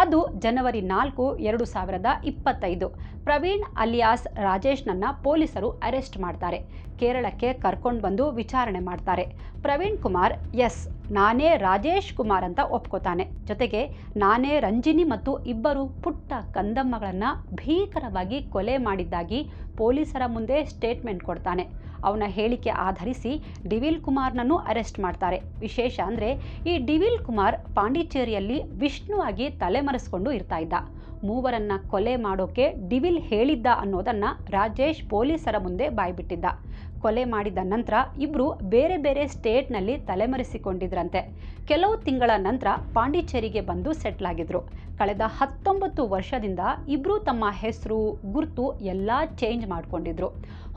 ಅದು ಜನವರಿ ನಾಲ್ಕು, ಎರಡು ಸಾವಿರದ ಇಪ್ಪತ್ತೈದು. ಪ್ರವೀಣ್ ಅಲಿಯಾಸ್ ರಾಜೇಶ್ನನ್ನು ಪೊಲೀಸರು ಅರೆಸ್ಟ್ ಮಾಡ್ತಾರೆ. ಕೇರಳಕ್ಕೆ ಕರ್ಕೊಂಡು ಬಂದು ವಿಚಾರಣೆ ಮಾಡ್ತಾರೆ. ಪ್ರವೀಣ್ ಕುಮಾರ್, ಎಸ್, ನಾನೇ ರಾಜೇಶ್ ಕುಮಾರ್ ಅಂತ ಒಪ್ಕೋತಾನೆ. ಜೊತೆಗೆ ನಾನೇ ರಂಜಿನಿ ಮತ್ತು ಇಬ್ಬರು ಪುಟ್ಟ ಕಂದಮ್ಮಗಳನ್ನು ಭೀಕರವಾಗಿ ಕೊಲೆ ಮಾಡಿದ್ದಾಗಿ ಪೊಲೀಸರ ಮುಂದೆ ಸ್ಟೇಟ್ಮೆಂಟ್ ಕೊಡ್ತಾನೆ. ಅವನ ಹೇಳಿಕೆ ಆಧರಿಸಿ ಡಿವಿಲ್ ಕುಮಾರ್ನನ್ನು ಅರೆಸ್ಟ್ ಮಾಡ್ತಾರೆ. ವಿಶೇಷ ಅಂದರೆ ಈ ಡಿವಿಲ್ ಕುಮಾರ್ ಪಾಂಡಿಚೇರಿಯಲ್ಲಿ ವಿಷ್ಣುವಾಗಿ ತಲೆಮರೆಸ್ಕೊಂಡು ಇರ್ತಾ ಇದ್ದ. ಮೂವರನ್ನ ಕೊಲೆ ಮಾಡೋಕೆ ಡಿವಿಲ್ ಹೇಳಿದ್ದ ಅನ್ನೋದನ್ನ ರಾಜೇಶ್ ಪೊಲೀಸರ ಮುಂದೆ ಬಾಯ್ಬಿಟ್ಟಿದ್ದ. ಕೊಲೆ ಮಾಡಿದ ನಂತರ ಇಬ್ಬರು ಬೇರೆ ಬೇರೆ ಸ್ಟೇಟ್ನಲ್ಲಿ ತಲೆಮರೆಸಿಕೊಂಡಿದ್ರಂತೆ. ಕೆಲವು ತಿಂಗಳ ನಂತರ ಪಾಂಡಿಚೇರಿಗೆ ಬಂದು ಸೆಟ್ಲ್ ಆಗಿದ್ರು ಕಳೆದ ಹತ್ತೊಂಬತ್ತು ವರ್ಷದಿಂದ ಇಬ್ಬರು ತಮ್ಮ ಹೆಸರು, ಗುರುತು ಎಲ್ಲ ಚೇಂಜ್ ಮಾಡಿಕೊಂಡಿದ್ರು.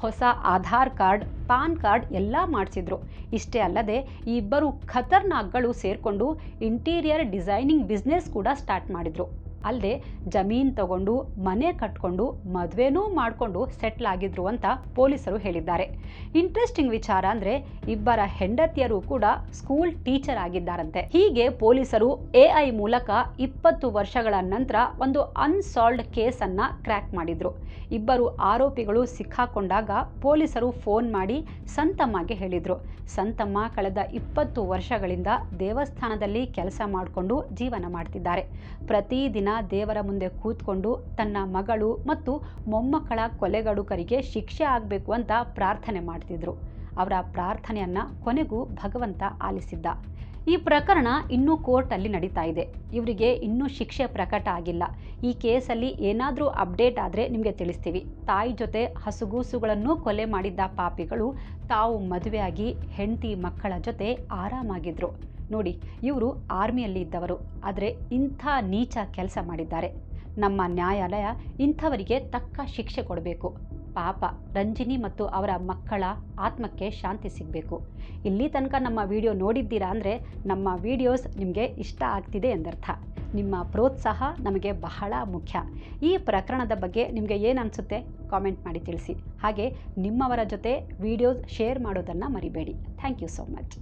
ಹೊಸ ಆಧಾರ್ ಕಾರ್ಡ್, ಪಾನ್ ಕಾರ್ಡ್ ಎಲ್ಲ ಮಾಡಿಸಿದ್ರು. ಇಷ್ಟೇ ಅಲ್ಲದೆ ಈ ಇಬ್ಬರು ಖತರ್ನಾಕ್ಗಳು ಸೇರಿಕೊಂಡು ಇಂಟೀರಿಯರ್ ಡಿಸೈನಿಂಗ್ ಬಿಸ್ನೆಸ್ ಕೂಡ ಸ್ಟಾರ್ಟ್ ಮಾಡಿದ್ರು. ಅಲ್ಲದೆ ಜಮೀನ್ ತಗೊಂಡು, ಮನೆ ಕಟ್ಕೊಂಡು, ಮದುವೆನೂ ಮಾಡಿಕೊಂಡು ಸೆಟ್ಲ್ ಆಗಿದ್ರು ಅಂತ ಪೊಲೀಸರು ಹೇಳಿದ್ದಾರೆ. ಇಂಟ್ರೆಸ್ಟಿಂಗ್ ವಿಚಾರ ಅಂದರೆ ಇಬ್ಬರ ಹೆಂಡತಿಯರು ಕೂಡ ಸ್ಕೂಲ್ ಟೀಚರ್ ಆಗಿದ್ದಾರಂತೆ. ಹೀಗೆ ಪೊಲೀಸರು ಎ ಐ ಮೂಲಕ ಇಪ್ಪತ್ತು ವರ್ಷಗಳ ನಂತರ ಒಂದು ಅನ್ಸಾಲ್ವ್ಡ್ ಕೇಸನ್ನು ಕ್ರ್ಯಾಕ್ ಮಾಡಿದ್ರು. ಇಬ್ಬರು ಆರೋಪಿಗಳು ಸಿಕ್ಕಾಕೊಂಡಾಗ ಪೊಲೀಸರು ಫೋನ್ ಮಾಡಿ ಸಂತಮ್ಮಗೆ ಹೇಳಿದರು. ಸಂತಮ್ಮ ಕಳೆದ ಇಪ್ಪತ್ತು ವರ್ಷಗಳಿಂದ ದೇವಸ್ಥಾನದಲ್ಲಿ ಕೆಲಸ ಮಾಡಿಕೊಂಡು ಜೀವನ ಮಾಡ್ತಿದ್ದಾರೆ. ಪ್ರತಿದಿನ ದೇವರ ಮುಂದೆ ಕೂತ್ಕೊಂಡು ತನ್ನ ಮಗಳು ಮತ್ತು ಮೊಮ್ಮಕ್ಕಳ ಕೊಲೆಗಡುಕರಿಗೆ ಶಿಕ್ಷೆ ಆಗಬೇಕು ಅಂತ ಪ್ರಾರ್ಥನೆ ಮಾಡ್ತಿದ್ರು. ಅವರ ಪ್ರಾರ್ಥನೆಯನ್ನು ಕೊನೆಗೂ ಭಗವಂತ ಆಲಿಸಿದ್ದ. ಈ ಪ್ರಕರಣ ಇನ್ನೂ ಕೋರ್ಟಲ್ಲಿ ನಡೀತಾ ಇದೆ. ಇವರಿಗೆ ಇನ್ನೂ ಶಿಕ್ಷೆ ಪ್ರಕಟ ಆಗಿಲ್ಲ. ಈ ಕೇಸಲ್ಲಿ ಏನಾದರೂ ಅಪ್ಡೇಟ್ ಆದರೆ ನಿಮಗೆ ತಿಳಿಸ್ತೀವಿ. ತಾಯಿ ಜೊತೆ ಹಸುಗೂಸುಗಳನ್ನು ಕೊಲೆ ಮಾಡಿದ್ದ ಪಾಪಿಗಳು ತಾವು ಮದುವೆಯಾಗಿ ಹೆಂಡತಿ ಮಕ್ಕಳ ಜೊತೆ ಆರಾಮಾಗಿದ್ರು. ನೋಡಿ, ಇವರು ಆರ್ಮಿಯಲ್ಲಿ ಇದ್ದವರು, ಆದರೆ ಇಂಥ ನೀಚ ಕೆಲಸ ಮಾಡಿದ್ದಾರೆ. ನಮ್ಮ ನ್ಯಾಯಾಲಯ ಇಂಥವರಿಗೆ ತಕ್ಕ ಶಿಕ್ಷೆ ಕೊಡಬೇಕು. ಪಾಪ ರಂಜಿನಿ ಮತ್ತು ಅವರ ಮಕ್ಕಳ ಆತ್ಮಕ್ಕೆ ಶಾಂತಿ ಸಿಗಬೇಕು. ಇಲ್ಲಿ ತನಕ ನಮ್ಮ ವಿಡಿಯೋ ನೋಡಿದ್ದೀರಾ ಅಂದರೆ ನಮ್ಮ ವಿಡಿಯೋಸ್ ನಿಮಗೆ ಇಷ್ಟ ಆಗ್ತಿದೆ ಎಂದರ್ಥ. ನಿಮ್ಮ ಪ್ರೋತ್ಸಾಹ ನಮಗೆ ಬಹಳ ಮುಖ್ಯ. ಈ ಪ್ರಕರಣದ ಬಗ್ಗೆ ನಿಮಗೆ ಏನು ಅನಿಸುತ್ತೆ ಕಾಮೆಂಟ್ ಮಾಡಿ ತಿಳಿಸಿ. ಹಾಗೆ ನಿಮ್ಮವರ ಜೊತೆ ವಿಡಿಯೋಸ್ ಶೇರ್ ಮಾಡೋದನ್ನು ಮರಿಬೇಡಿ. Thank you so much.